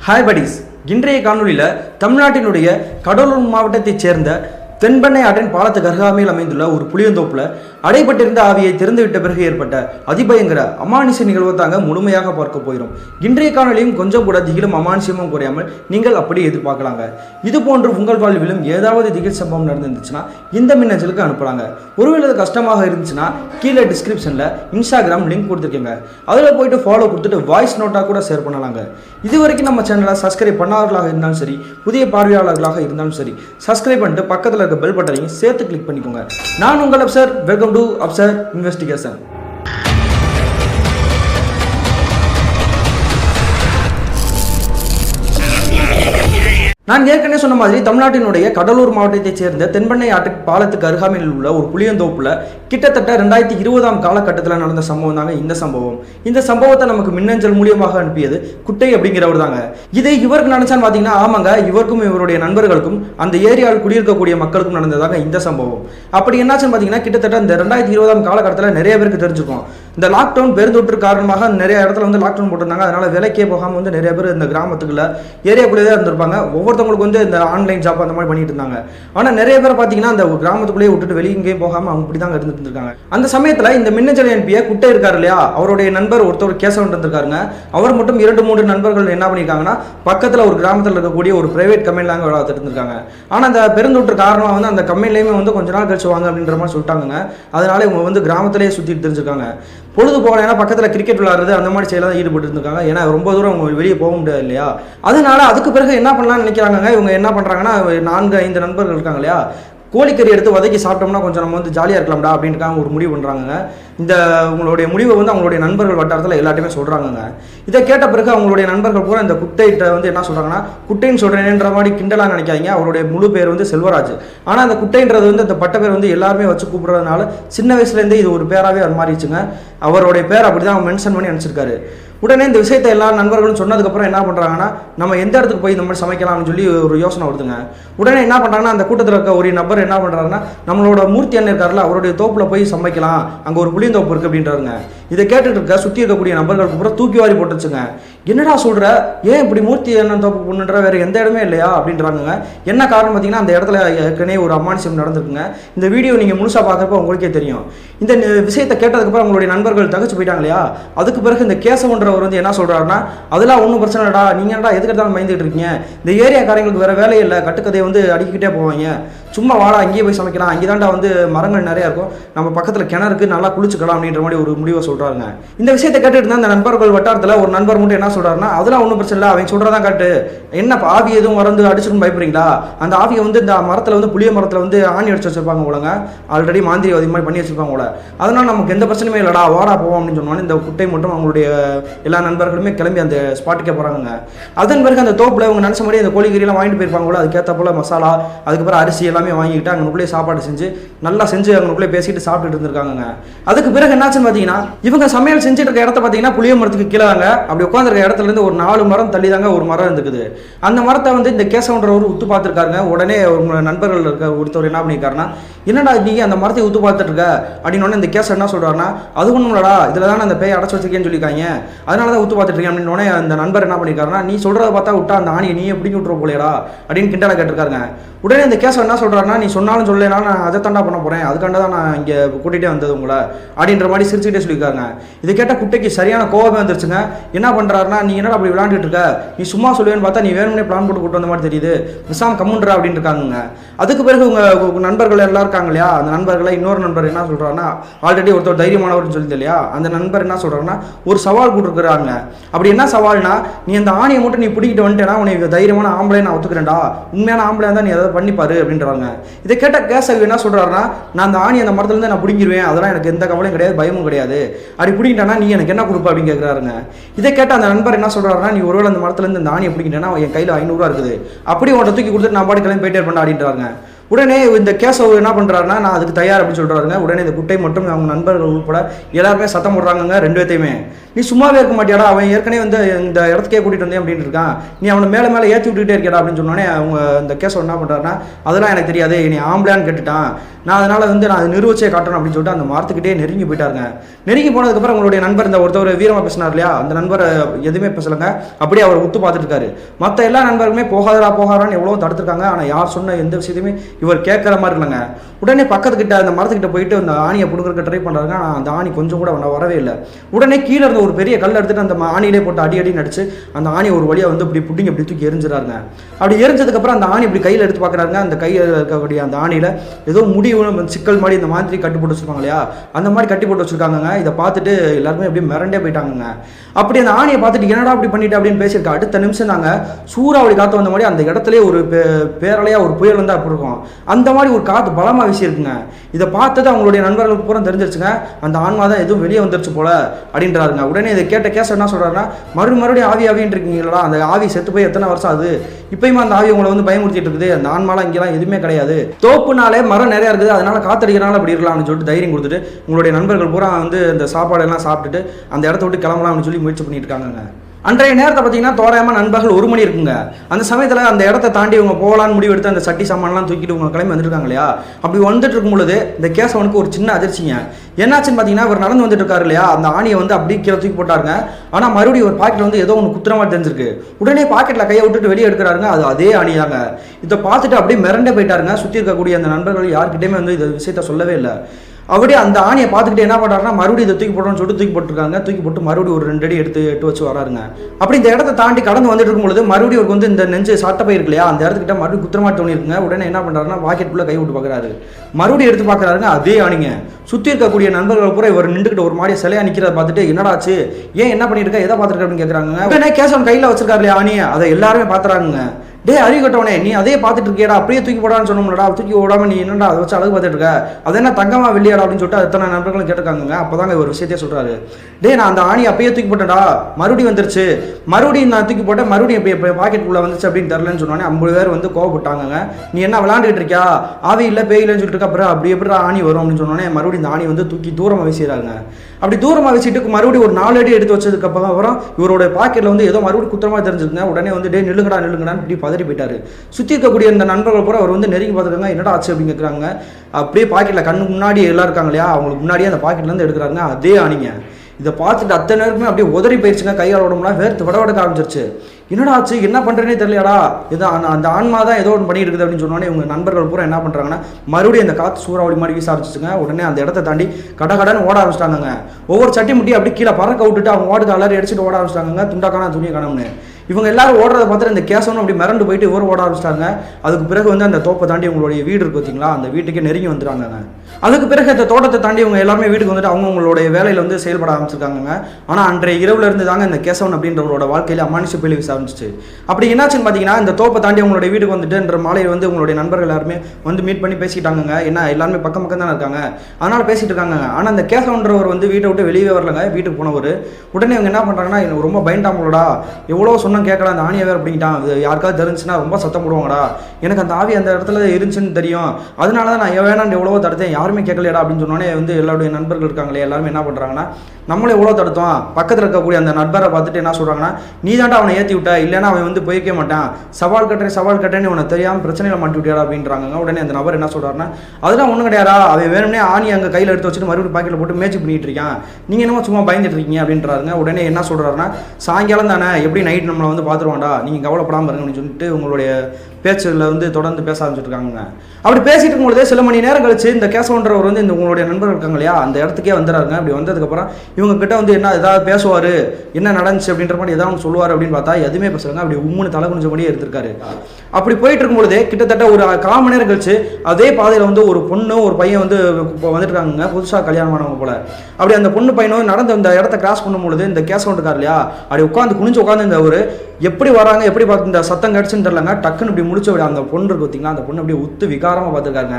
Hi buddies இன்றைய காணொலியில் தமிழ்நாட்டினுடைய கடலூர் மாவட்டத்தைச் சேர்ந்த தென்பெண்ணை ஆற்றின் பாலத்துக்கு அருகாமையில் அமைந்துள்ள ஒரு புளியந்தோப்புல அடைபட்டிருந்த ஆவியை திறந்துவிட்ட பிறகு ஏற்பட்ட அதிபயங்கர அமானுஷ நிகழ்வை தாங்க முழுமையாக பார்க்க போகிறோம். இன்றைய காணொலியும் கொஞ்சம் கூட திகிலும் அமானுஷமும் குறையாமல் நீங்கள் அப்படி எதிர்பார்க்கலாங்க. இது போன்று உங்கள் வாழ்விலும் ஏதாவது திகில் சம்பவம் நடந்துருந்துச்சுன்னா இந்த மின்னஞ்சலுக்கு அனுப்புறாங்க ஒருவேளை அது கஷ்டமாக இருந்துச்சுன்னா கீழே டிஸ்கிரிப்ஷனில் இன்ஸ்டாகிராம் லிங்க் கொடுத்துருக்கீங்க. அதில் போயிட்டு ஃபாலோ கொடுத்துட்டு வாய்ஸ் நோட்டாக கூட ஷேர் பண்ணலாங்க. இது வரைக்கும் நம்ம சேனலை சப்ஸ்கிரைப் பண்ணாதவர்களாக இருந்தாலும் சரி புதிய பார்வையாளர்களாக இருந்தாலும் சரி சப்ஸ்கிரைப் பண்ணிட்டு பக்கத்தில் இருக்க பெல் பட்டனையும் சேர்த்து கிளிக் பண்ணிக்கோங்க. நான் உங்கள் Afsar welcome to Afsar investigation நான் ஏற்கனவே சொன்ன மாதிரி தமிழ்நாட்டினுடைய கடலூர் மாவட்டத்தைச் சேர்ந்த தென்பெண்ணை ஆற்று பாலத்துக்கு அருகாமையில் உள்ள ஒரு புளியந்தோப்புல கிட்டத்தட்ட ரெண்டாயிரத்தி இருபதாம் காலகட்டத்தில் நடந்த சம்பவம் தாங்க இந்த சம்பவம். இந்த சம்பவத்தை நமக்கு மின்னஞ்சல் மூலியமாக அனுப்பியது குட்டை அப்படிங்கிறவர் தாங்க இது இவருக்கு நடந்துச்சான்னு பார்த்தீங்கன்னா ஆமாங்க இவருக்கும் இவருடைய நண்பர்களுக்கும் அந்த ஏரியாவில் குடியிருக்கக்கூடிய மக்களுக்கும் நடந்ததாங்க இந்த சம்பவம். அப்படி என்னாச்சுன்னு பார்த்தீங்கன்னா கிட்டத்தட்ட இந்த ரெண்டாயிரத்தி இருபதாம் காலகட்டத்தில் நிறைய பேருக்கு தெரிஞ்சுக்கும். இந்த லாக்டவுன் பெருந்தொற்று காரணமாக நிறைய இடத்துல வந்து லாக்டவுன் போட்டிருந்தாங்க. அதனால விலைக்கே போகாமல் வந்து நிறைய பேர் இந்த கிராமத்துக்குள்ள ஏரியாக்குள்ளே தான் இருந்திருப்பாங்க ஒருத்தவங்களுக்கு வந்து இந்த ஆன்லைன் ஜாப் அந்த மாதிரி பண்ணிட்டு இருந்தாங்க. ஆனால் நிறைய பேர் பார்த்தீங்கன்னா அந்த கிராமத்துக்குள்ளேயே விட்டுட்டு வெளியே எங்கேயும் போகாமல் அவங்க இப்படி தான் இருந்துட்டு இருக்காங்க அந்த சமயத்தில் இந்த மின்னஞ்சல் அனுப்பிய குட்டை இருக்கார் இல்லையா? அவருடைய நண்பர் ஒருத்தர் கேசவன் இருந்திருக்காருங்க அவர் மட்டும் இரண்டு மூன்று நண்பர்கள் என்ன பண்ணியிருக்காங்கன்னா பக்கத்தில் ஒரு கிராமத்தில் இருக்கக்கூடிய ஒரு பிரைவேட் கம்பெனியில் தாங்க வேலை இருந்திருக்காங்க. ஆனால் அந்த பெருந்தொற்று காரணமாக வந்து அந்த கம்பெனிலையுமே வந்து கொஞ்ச நாள் கழிச்சு வாங்க அப்படின்ற மாதிரி சொல்லிட்டாங்க அதனால இவங்க வந்து கிராமத்திலேயே சுற்றிட்டு தெரிஞ்சிருக்காங்க. பொழுது போகல ஏன்னா பக்கத்தில் கிரிக்கெட் விளையாடுறது அந்த மாதிரி செயலாக ஈடுபட்டு இருந்திருக்காங்க. ஏன்னா ரொம்ப தூரம் அவங்க வெளியே போக முடியாது இல்லையா? அதனால அதுக்கு பிறகு என்ன பண்ணலாம்னு நினைக்கிறாங்க இவங்க என்ன பண்ணுறாங்கன்னா நான்கு ஐந்து நண்பர்கள் இருக்காங்க இல்லையா? கோழிக்கறி எடுத்து வதக்கி சாப்பிட்டோம்னா கொஞ்சம் நம்ம வந்து ஜாலியாக இருக்கலாம்டா அப்படின்ட்டுக்காக ஒரு முடிவு பண்ணுறாங்க இந்த உங்களுடைய முடிவை வந்து அவங்களுடைய நண்பர்கள் வட்டாரத்தில் எல்லாத்தையுமே சொல்கிறாங்கங்க இதை கேட்ட பிறகு அவங்களுடைய நண்பர்கள் பூரா இந்த குட்டைகிட்ட வந்து என்ன சொல்கிறாங்கன்னா குட்டைன்னு சொல்கிறேன்ற மாதிரி கிண்டலாக நினைக்காதீங்க. அவருடைய முழு பேர் வந்து செல்வராஜ். ஆனால் அந்த குட்டைன்றது வந்து அந்த பட்ட பேர் வந்து எல்லாருமே வச்சு கூப்பிட்றதுனால சின்ன வயசுலேருந்தே இது ஒரு பேராகவே அது மாறிடுச்சுங்க அவருடைய பேர் அப்படி தான் மென்ஷன் பண்ணி நினச்சிருக்காரு உடனே இந்த விஷயத்தை எல்லா நண்பர்களும் சொன்னதுக்கப்புறம் என்ன பண்ணுறாங்கன்னா நம்ம எந்த இடத்துக்கு போய் இந்த மாதிரி சமைக்கலாம்னு சொல்லி ஒரு யோசனை வருதுங்க. உடனே என்ன பண்ணுறாங்கன்னா அந்த கூட்டத்தில் இருக்க ஒரு நபர் என்ன பண்ணுறாருன்னா நம்மளோட மூர்த்தி அண்ணன் இருக்கார்ல அவருடைய தோப்பில் போய் சமைக்கலாம் அங்கே ஒரு புளியந்தோப்பு இருக்குது அப்படின்றாருங்க. இதை கேட்டுட்டு இருக்க சுற்றி இருக்கக்கூடிய நபர்களுக்கு பூரா தூக்கி வாரி போட்டுச்சுங்க என்னடா சொல்கிற ஏன் இப்படி மூர்த்தி அண்ணன் தோப்பு பொண்ணுன்ற வேற எந்த இடமே இல்லையா? அப்படின்றாங்க என்ன காரணம் பார்த்தீங்கன்னா அந்த இடத்துல ஏற்கனவே ஒரு அமானுஷம் நடந்திருக்குங்க. இந்த வீடியோ நீங்கள் முழுசாக பார்க்குறப்ப உங்களுக்கே தெரியும். இந்த விஷயத்தை கேட்டதுக்கப்புறம் உங்களுடைய நண்பர்கள் தகச்சு போயிட்டாங்க இல்லையா? அதுக்கு பிறகு இந்த கேசவன்றவர் வந்து என்ன சொல்கிறாருன்னா அதெல்லாம் ஒன்றும் பிரச்சனை இல்லடா. நீங்கள் என்னடா எதுக்கு தான் பயந்துகிட்டு இருக்கீங்க? இந்த ஏரியா காரங்களுக்கு வேறு வேலையே இல்லை. கட்டுக்கதையை வந்து அடிக்கிட்டே போவாங்க. சும்மா வாடா அங்கேயே போய் சமைக்கலாம். அங்கே தாண்டா வந்து மரங்கள் நிறையா இருக்கும். நம்ம பக்கத்தில் கிணறுக்கு நல்லா குளிச்சுக்கலாம். அப்படின்ற மாதிரி ஒரு முடிவை சொல்கிறாங்க இந்த விஷயத்தை கேட்டுட்டு இருந்தால் அந்த நண்பர்கள் வட்டாரத்தில் ஒரு நண்பர் மட்டும் என்ன சொல்றாருன்னா அதெல்லாம் ஒன்றும் பிரச்சனை இல்லை அவன் சொல்றதான் காட்டு என்ன ஆவி எதுவும் மறந்து அடிச்சுன்னு பயப்படுறீங்களா? அந்த ஆவியை வந்து இந்த மரத்தில் வந்து புளிய மரத்தில் வந்து ஆணி அடிச்சு வச்சிருப்பாங்க போலங்க. ஆல்ரெடி மாந்திரி அது மாதிரி பண்ணி வச்சிருப்பாங்க போல. அதனால நமக்கு எந்த பிரச்சனையுமே இல்லடா வாடா போவோம் அப்படின்னு சொன்னோன்னே இந்த குட்டை மட்டும் அவங்களுடைய எல்லா நண்பர்களுமே கிளம்பி அந்த ஸ்பாட்டுக்கே போறாங்க அதன் பிறகு அந்த தோப்புல அவங்க நினச்ச மாதிரி அந்த கோழிக்கறியெல்லாம் வாங்கிட்டு போயிருப்பாங்க போல. அதுக்கேற்ற போல மசாலா அதுக்கப்புறம் அரிசி எல்லாமே வாங்கிட்டு அங்கனுக்குள்ளே சாப்பாடு செஞ்சு நல்லா செஞ்சு அங்கனுக்குள்ளே பேசிட்டு சாப்பிட்டுட்டு இருந்திருக்காங்க அதுக்கு பிறகு என்னாச்சுன்னு பார்த்தீங்கன்னா இவங்க சமையல் செஞ்சுட்டு இருக்க இடத்த பார்த்தீங்கன்னா புளிய மரத்துக்கு கீழே அப்படி உட்காந்துருக்க இடத்துல இருந்து ஒரு நாலு மரம் தள்ளி தாங்க ஒரு மரம் இருந்துக்குது. அந்த மரத்தை வந்து இந்த கேசவன்றவர் உத்து பார்த்துருக்காருங்க. உடனே உங்களோட நண்பர்கள் இருக்க ஒருத்தர் என்ன பண்ணியிருக்காருன்னா என்னடா நீங்க அந்த மரத்தை உத்து பார்த்துட்டு இருக்க அப்படின்னு உடனே இந்த கேசவன் என்ன சொல்கிறாருன்னா அது ஒன்றும் இல்லடா. இதில் தானே அந்த பேய் அடைச்சி வச்சிருக்கேன்னு சொல்லியிருக்காங்க. அதனால தான் உத்து பார்த்துட்டு இருக்கேன் அப்படின்னு உடனே அந்த நண்பர் என்ன பண்ணியிருக்காருன்னா நீ சொல்கிறத பார்த்தா விட்டா அந்த ஆணியை நீயே பிடிங்கி விட்டுற போலையடா. அப்படின்னு கிண்டலை கேட்டிருக்காருங்க. உடனே இந்த கேசவன் என்ன சொல்கிறாருன்னா நீ சொன்னாலும் சொல்லலைனா நான் அதை தாண்டா பண்ண போகிறேன் அதுக்காண்ட தான் நான் இங்கே கூட்டிகிட்டே வந்தது உங்களை. அப்படின்ற மாதிரி சிரிச்சுக்கிட்டே சொல்லியிருக்காங்க இதை கேட்டால் குட்டைக்கு சரியான கோபமே வந்துருச்சுங்க. என்ன பண்ணுறாரு பண்றாருன்னா நீ என்ன அப்படி விளையாண்டுட்டு இருக்க? நீ சும்மா சொல்லுவேன்னு பார்த்தா நீ வேணும்னே பிளான் போட்டு கூட்டு வந்த மாதிரி தெரியுது. விசாம் கம்முன்றா அப்படின்னு இருக்காங்க அதுக்கு பிறகு உங்க நண்பர்கள் எல்லாம் இருக்காங்க இல்லையா? அந்த நண்பர்களை இன்னொரு நண்பர் என்ன சொல்றாருன்னா ஆல்ரெடி ஒருத்தர் தைரியமானவர்னு சொல்லிட்டு இல்லையா? அந்த நண்பர் என்ன சொல்றாருன்னா ஒரு சவால் போட்டுருக்குறாங்க. அப்படி என்ன சவால்னா நீ அந்த ஆணையை மட்டும் நீ பிடிக்கிட்டு வந்துட்டேன்னா உனக்கு தைரியமான ஆம்பளை நான் ஒத்துக்கிறேன்டா. உண்மையான ஆம்பளை தான் நீ எதாவது பண்ணிப்பாரு அப்படின்றாங்க. இதை கேட்ட கேசவி என்ன சொல்றாருன்னா நான் அந்த ஆணி அந்த மரத்துல இருந்து நான் பிடிங்கிருவேன். அதெல்லாம் எனக்கு எந்த கவலையும் கிடையாது பயமும் கிடையாது. அப்படி பிடிக்கிட்டேன்னா நீ எனக்கு என்ன கொடுப்ப? அப்படின்னு கேட்குறாருங்க இதை கேட்ட அந்த நண்பர் என்ன சொல்கிறாருன்னா நீ ஒருவேளை அந்த மரத்துலேருந்து இந்த ஆணியை பிடிக்கிட்டேன்னா என் கையில் ஐநூறுரூவா இருக்குது. அப்படி உன்ட்ட தூக்கி கொடுத்துட்டு நான் பாடி கிளம்பி போயிட்டே இருப்பேன் அப்படின்றாங்க உடனே இந்த கேசவ் என்ன பண்ணுறாருன்னா நான் அதுக்கு தயார் அப்படின்னு சொல்கிறாருங்க உடனே இந்த குட்டை மட்டும் அவங்க நண்பர்கள் உட்பட எல்லாருமே சத்தம் போடுறாங்கங்க ரெண்டு பேத்தையுமே நீ சும்மாவே இருக்க மாட்டியாடா அவன் ஏற்கனவே வந்து இந்த இடத்துக்கே கூட்டிகிட்டு வந்தேன் அப்படின்னு இருக்கான். நீ அவனை மேலே மேலே ஏற்றி விட்டுக்கிட்டே இருக்கியடா அப்படின்னு சொன்னோடனே அவங்க இந்த கேசவ் என்ன பண்ணுறாருன்னா அதெல்லாம் எனக்கு தெரியாது நீ ஆம்பளான்னு கேட்டுட்டான். நான் அதனால் வந்து நான் அதை நிறுவச்சே காட்டணும் அப்படின்னு சொல்லிட்டு அந்த மரத்துக்கிட்டே நெருங்கி போயிட்டாருங்க. நெருங்கி போனதுக்கப்புறம் உங்களுடைய நண்பர் இந்த ஒருத்தர் வீரமாக பேசினார் இல்லையா? அந்த நண்பர் எதுவுமே பேசலைங்க. அப்படியே அவர் உத்து பார்த்துட்டு இருக்காரு. மற்ற எல்லா நண்பர்களுமே போகாதரா போகாதான்னு எவ்வளோ தடுத்துருக்காங்க. ஆனால் யார் சொன்ன எந்த விஷயத்தையுமே இவர் கேட்குற மாதிரி இல்லைங்க உடனே பக்கத்துக்கிட்ட அந்த மரத்துக்கிட்ட போயிட்டு அந்த ஆணியை பிடுங்குறதுக்கு ட்ரை பண்ணுறாங்க ஆனால் அந்த ஆணி கொஞ்சம் கூட அவனை வரவே இல்லை. உடனே கீழே இருந்த ஒரு பெரிய கல் எடுத்துகிட்டு அந்த ஆணியிலே போட்டு அடி அடி நடிச்சு அந்த ஆணியை ஒரு வழியாக வந்து இப்படி புட்டிங்க இப்படி தூக்கி எரிஞ்சிடாருங்க அப்படி எரிஞ்சதுக்கப்புறம் அந்த ஆணி இப்படி கையில் எடுத்து பார்க்குறாங்க அந்த கையில் இருக்கக்கூடிய அந்த ஆணியில் ஏதோ முடி சிக்கல் மாதிரி இந்த மாதிரி கட்டி போட்டு வச்சுருப்பாங்க இல்லையா? அந்த மாதிரி கட்டி போட்டு வச்சுருக்காங்கங்க. இதை பார்த்துட்டு எல்லாருமே அப்படியே மிரண்டே போயிட்டாங்கங்க. அப்படி அந்த ஆணியை பார்த்துட்டு என்னடா அப்படி பண்ணிட்டு அப்படின்னு பேசியிருக்கா அடுத்த நிமிஷம் தாங்க சூறாவளி காற்று வந்த மாதிரி அந்த இடத்துலயே ஒரு பே ஒரு புயல் வந்தா அப்படி இருக்கும். அந்த மாதிரி ஒரு காற்று பலமாக வீசியிருக்குங்க. இதை பார்த்தது அவங்களுடைய நண்பர்களுக்கு பூரா தெரிஞ்சிருச்சுங்க. அந்த ஆன்மா தான் எதுவும் வெளியே வந்துருச்சு போல அப்படின்றாருங்க. உடனே இதை கேட்ட கேஸ் என்ன சொல்றாருன்னா மறு மறுபடியும் ஆவி ஆவின்னு இருக்கீங்களா அந்த ஆவி செத்து போய் எத்தனை வருஷம் ஆகுது? இப்பயுமே அந்த ஆவி உங்களை வந்து பயமுறுத்திட்டு இருக்குது. அந்த ஆன்மாலாம் இங்கெல்லாம் எதுவுமே கிடையாது. தோப்புனாலே மரம் நிறையா இருக்குது. அதனால காத்தடிக்கிறனால அப்படி இருக்கலாம்னு சொல்லிட்டு தைரியம் கொடுத்துட்டு உங்களுடைய நண்பர்கள் பூரா வந்து அந்த சாப்பாடு எல்லாம் சாப்பிட்டுட்டு அந்த இடத்த விட்டு கிளம்பலாம்னு சொல்லி முயற்சி பண்ணிட்டு இருக்காங்க அன்றைய நேரத்தை பார்த்தீங்கன்னா தோராயமாக நண்பர்கள் ஒரு மணி இருக்குங்க. அந்த சமயத்தில் அந்த இடத்த தாண்டி இவங்க போகலான்னு முடிவு எடுத்து அந்த சட்டி சாமான்லாம் தூக்கிட்டு இவங்க கிளம்பி வந்துருக்காங்க இல்லையா? அப்படி வந்துட்டு இருக்கும் பொழுது இந்த கேசவனுக்கு ஒரு சின்ன அதிர்ச்சிங்க. என்னாச்சுன்னு பார்த்தீங்கன்னா அவர் நடந்து வந்துட்டு இருக்காரு இல்லையா? அந்த ஆணியை வந்து அப்படியே கீழே தூக்கி போட்டாருங்க. ஆனால் மறுபடியும் ஒரு பாக்கெட் வந்து ஏதோ ஒன்று குத்துற மாதிரி தெரிஞ்சிருக்கு. உடனே பாக்கெட்டில் கையை விட்டுட்டு வெளியே எடுக்கிறாருங்க. அது அதே ஆணி தாங்க இதை பார்த்துட்டு அப்படியே மிரண்டே போயிட்டாருங்க. சுற்றி இருக்கக்கூடிய அந்த நண்பர்கள் யார்கிட்டயுமே வந்து இந்த விஷயத்த சொல்லவே இல்லை. அப்படியே அந்த ஆணியை பார்த்துக்கிட்டு என்ன பண்ணுறாருன்னா மறுபடியும் இதை தூக்கி போட்டோம்னு சொல்லிட்டு தூக்கி போட்டுருக்காங்க. தூக்கி போட்டு மறுபடியும் ஒரு ரெண்டு அடி எடுத்து எட்டு வச்சு வராருங்க. அப்படி இந்த இடத்த தாண்டி கடந்து வந்துட்டு இருக்கும்பொழுது மறுபடியும் அவருக்கு வந்து இந்த நெஞ்சு சட்டப்பை இருக்கு இல்லையா அந்த இடத்துக்கிட்ட மறுபடியும் குத்திரமா தோணி இருக்குங்க உடனே என்ன பண்ணுறாருன்னா பாக்கெட்டுக்குள்ளே கை விட்டு பார்க்குறாரு மறுபடியும் எடுத்து பார்க்குறாருங்க அதே ஆணிங்க. சுற்றி இருக்கக்கூடிய நண்பர்கள் கூட இவர் நின்றுக்கிட்டு ஒரு மாதிரி சிலையா நிற்கிறத பார்த்துட்டு என்னடாச்சு ஏன் என்ன பண்ணியிருக்கா எதை பார்த்துருக்க அப்படின்னு கேட்குறாங்க உடனே கேசவன் கையில் வச்சிருக்காரு இல்லையா ஆணியை. அதை எல்லாருமே பார்த்துறாங்க டே அறிவு கட்டவனே நீ அதே பார்த்துட்டு இருக்கியடா அப்படியே தூக்கி போடான்னு சொன்னோம்லடா தூக்கி ஓடாம நீ என்னடா அதை வச்சு அழகு பார்த்துட்டு இருக்க? அது என்ன தங்கமா வெள்ளியாடா அப்படின்னு சொல்லிட்டு அத்தனை நண்பர்களும் கேட்டிருக்காங்க அப்போதாங்க ஒரு விஷயத்தையே சொல்றாரு. டே நான் அந்த ஆணி அப்பயே தூக்கி போட்டேன்டா மறுபடியும் வந்துருச்சு. மறுபடியும் நான் தூக்கி போட்டேன் மறுபடியும் இப்போ பாக்கெட் பாக்கெட்டுக்குள்ள வந்துச்சு அப்படின்னு தெரிலன்னு சொன்னோன்னே ஐம்பது பேர் வந்து கோவப்பட்டாங்க நீ என்ன விளாண்டுக்கிட்டு இருக்கியா? ஆவி இல்லை பேயிலன்னு சொல்லிட்டு இருக்க அப்புறம் அப்படி எப்படி ஆணி வரும் அப்படின்னு சொன்னோன்னே மறுபடியும் இந்த ஆணி வந்து தூக்கி தூரமாக வீசிடுறாங்க. அப்படி தூரமாக வச்சுட்டு மறுபடியும் ஒரு நாலு அடி எடுத்து வச்சதுக்கு அப்புறம் இவரோட பாக்கெட்ல வந்து ஏதோ மறுபடியும் குத்தமாக தெரிஞ்சிருக்குங்க உடனே வந்து டே நில்லுங்கடா நில்லுங்கடான்னு இப்படி பதறி போயிட்டாரு. சுற்றி இருக்கக்கூடிய இந்த நண்பர்கள் பூரா அவர் வந்து நெருங்கி பார்த்துருக்காங்க. என்னடா ஆச்சு அப்படின்னு கேட்குறாங்க அப்படியே பாக்கெட்டில் கண்ணு முன்னாடி எல்லாம் இருக்காங்க இல்லையா? அவங்களுக்கு முன்னாடியே அந்த பாக்கெட்லேருந்து எடுக்கிறாங்க. அதே ஆணிங்க இதை பார்த்துட்டு அத்தனை நேரமே அப்படியே உதறி போயிடுச்சுங்க கையால் உடம்புலாம் வேர்த்து விட விட ஆரம்பிச்சிருச்சு. என்னடா ஆச்சு? என்ன பண்ணுறேனே தெரியலடா. இது அந்த அந்த ஆன்மா தான் ஏதோ ஒன்று பண்ணிட்டு இருக்குது அப்படின்னு சொன்னோன்னே இவங்க நண்பர்கள் பூரா என்ன பண்ணுறாங்கன்னா மறுபடியும் அந்த காற்று சூறாவளி மாதிரி வீச ஆரம்பிச்சுங்க உடனே அந்த இடத்த தாண்டி கட கடன்னு ஓட ஆரம்பிச்சிட்டாங்க ஒவ்வொரு சட்டி முட்டி அப்படி கீழே பறக்க விட்டுட்டு அவங்க ஓடுக்கு அலறி அடிச்சுட்டு ஓட ஆரம்பிச்சிட்டாங்க துண்டா காணா துணியை காணோம்னு. இவங்க எல்லாரும் ஓடுறத பார்த்துட்டு இந்த கேசவனும் அப்படி மிரண்டு போயிட்டு இவரும் ஓட ஆரம்பிச்சிட்டாங்க. அதுக்கு பிறகு வந்து அந்த தோப்பை தாண்டி உங்களுடைய வீடு இருக்கு பார்த்தீங்களா அந்த வீட்டுக்கே நெருங்கி வந்துட்டாங்க அதுக்கு பிறகு அந்த தோட்டத்தை தாண்டி இவங்க எல்லாருமே வீட்டுக்கு வந்துட்டு அவங்கவுங்களுடைய வேலையில் வந்து செயல்பட ஆரம்பிச்சிருக்காங்க ஆனால் அன்றைய இரவுல இருந்து தாங்க இந்த கேசவன் அப்படின்றவரோட வாழ்க்கையில் அமானுஷ பேலி விசாரிச்சிச்சு அப்படி என்னாச்சுன்னு பார்த்தீங்கன்னா இந்த தோப்பை தாண்டி உங்களுடைய வீட்டுக்கு வந்துட்டுன்ற மாலையில் வந்து உங்களுடைய நண்பர்கள் எல்லாருமே வந்து மீட் பண்ணி பேசிட்டாங்க என்ன எல்லாருமே பக்கம் பக்கம் தானே இருக்காங்க. அதனால பேசிட்டு இருக்காங்க ஆனால் இந்த கேசவன்றவர் வந்து வீட்டை விட்டு வெளியே வரலங்க. வீட்டுக்கு போனவர். உடனே இவங்க என்ன பண்ணுறாங்கன்னா எனக்கு ரொம்ப பயன்டாங்களோடா எவ்வளோ சொன்னால் கேட்கலாம் அந்த ஆணியை வேறு அப்படிங்கிட்டான் அது யாருக்காவது தெரிஞ்சுன்னா ரொம்ப சத்தம் போடுவாங்கடா. எனக்கு அந்த ஆவி அந்த இடத்துல இருந்துச்சுன்னு தெரியும். அதனால தான் நான் வேணான்னு எவ்வளவோ தடுத்தேன். யாருமே கேட்கலையடா அப்படின்னு சொன்னோன்னே வந்து எல்லாருடைய நண்பர்கள் இருக்காங்களே எல்லாருமே என்ன பண்ணுறாங்கன்னா நம்மளே எவ்வளோ தடுத்தோம். பக்கத்தில் இருக்கக்கூடிய அந்த நண்பரை பார்த்துட்டு என்ன சொல்கிறாங்கன்னா நீ தாண்டா அவனை ஏற்றி விட்ட இல்லைன்னா அவன் வந்து போய்க்க மாட்டான். சவால் கட்டுறேன் சவால் கட்டுறேன்னு உனக்கு தெரியாமல் பிரச்சனையில் மாட்டி விட்டியாடா அப்படின்றாங்க உடனே அந்த நபர் என்ன சொல்கிறாருன்னா அதெல்லாம் ஒன்றும் கிடையாதா அவன் வேணும்னே ஆணி அங்கே கையில் எடுத்து வச்சுட்டு மறுபடியும் பாக்கெட்டில் போட்டு மேட்ச் பண்ணிட்டு இருக்கான். நீங்கள் என்னமோ சும்மா பயந்துட்டு இருக்கீங்க அப்படின்றாருங்க. உடனே என்ன சொல்கிறாருன்னா சாயங்காலம் தானே எப்படி நைட் நம்மளை வந்து பார்த்துருவான்டா. நீங்கள் கவலைப்படாமல் இருங்க அப்படின்னு சொல்லிட்டு உங்களுடைய பேச்சில் வந்து தொடர்ந்து பேச ஆரம்பிச்சிருக்காங்க அப்படி பேசிட்டு இருக்கும்போதே சில மணி நேரம் கழிச்சு இந்த கேசவன்றவர் வந்து இந்த உங்களுடைய நண்பர்கள் இருக்காங்க இல்லையா அந்த இடத்துக்கே வந்துடுறாங்க அப்படி வந்ததுக்கப்புறம் இவங்க கிட்ட வந்து என்ன ஏதாவது பேசுவார் என்ன நடந்துச்சு அப்படின்ற மாதிரி ஏதாவது ஒன்று சொல்லுவார் அப்படின்னு பார்த்தா எதுவுமே பேசுறாங்க அப்படி உம்முன்னு தலை குனிஞ்சபடியே எடுத்திருக்காரு அப்படி போயிட்டு இருக்கும்பொழுதே கிட்டத்தட்ட ஒரு கால் மணி நேரம் கழிச்சு அதே பாதையில் வந்து ஒரு பொண்ணு ஒரு பையன் வந்து இப்போ வந்துட்டுருக்காங்க புதுசாக கல்யாணம் ஆனவங்க போல. அப்படி அந்த பொண்ணு பையனும் நடந்து இந்த இடத்த கிராஸ் பண்ணும்பொழுது இந்த கேசவன் இருக்கார் இல்லையா அப்படி உட்காந்து குனிஞ்சு உட்காந்து இந்த ஒரு எப்படி வராங்க எப்படி பார்த்து இந்த சத்தம் கிடச்சுன்னு தெரிலங்க டக்குன்னு இப்படி முடிச்ச விட. அந்த பொண்ணு இருக்கு பார்த்தீங்களா அந்த பொண்ணு அப்படியே உத்து விகாரமாக பார்த்துருக்காங்க.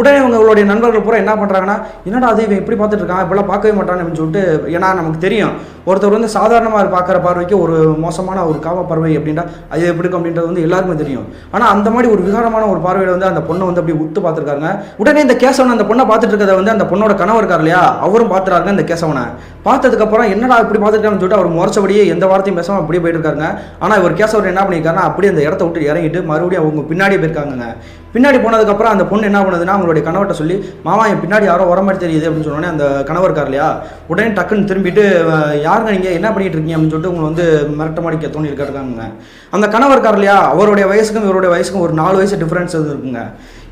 உடனே அவங்களுடைய நண்பர்கள் பூரா என்ன பண்ணுறாங்கன்னா என்னடா அது இவன் இப்படி பார்த்துட்டு இருக்கான்? இப்படிலாம் பார்க்கவே மாட்டான் அப்படின்னு சொல்லிட்டு ஏன்னா நமக்கு தெரியும் ஒருத்தர் வந்து சாதாரணமாக பார்க்குற பார்வைக்கு ஒரு மோசமான ஒரு காம பார்வை அப்படின்னா அது எப்படி இருக்கும் அப்படின்றது வந்து எல்லாருக்குமே தெரியும். ஆனால் அந்த மாதிரி ஒரு விகாரமான ஒரு பார்வையில் வந்து அந்த பொண்ணை வந்து அப்படியே உத்து பார்த்துருக்காங்க. உடனே இந்த கேசவன் அந்த பொண்ணை பார்த்துட்டு இருக்கிறத வந்து அந்த பொண்ணோட கணவர் இருக்கார் இல்லையா அவரும் பார்த்துறாருங்க இந்த கேசவனை. பார்த்ததுக்கப்புறம் என்னடா இப்படி பார்த்துருக்காங்கன்னு சொல்லிட்டு அவர் முறைச்சபடியே எந்த வார்த்தையும் பேசாமல் அப்படியே போயிட்டு இருக்காங்க ஆனால் இவர் கேசவர் என்ன பண்ணியிருக்காருன்னா அப்படியே அந்த இடத்த விட்டு இறங்கிட்டு மறுபடியும் அவங்க பின்னாடியே போயிருக்காங்க பின்னாடி போனதுக்கப்புறம் அந்த பொண்ணு என்ன பண்ணுதுன்னா அவங்களுடைய கணவர்கிட்ட சொல்லி மாமா என் பின்னாடி யாரோ வர மாதிரி தெரியுது அப்படின்னு சொன்னோடனே அந்த கணவர் இருக்கார் இல்லையா? உடனே டக்குன்னு திரும்பிட்டு யாருங்க நீங்கள் என்ன பண்ணிட்டு இருக்கீங்க? அப்படின்னு சொல்லிட்டு உங்களை வந்து மிரட்ட மாடிக்க தோணி இருக்காங்க அந்த கணவர் இருக்கார் இல்லையா? அவருடைய வயசுக்கும் இவருடைய வயசுக்கும் ஒரு நாலு வயசு டிஃப்ரென்ஸ் இருக்குங்க.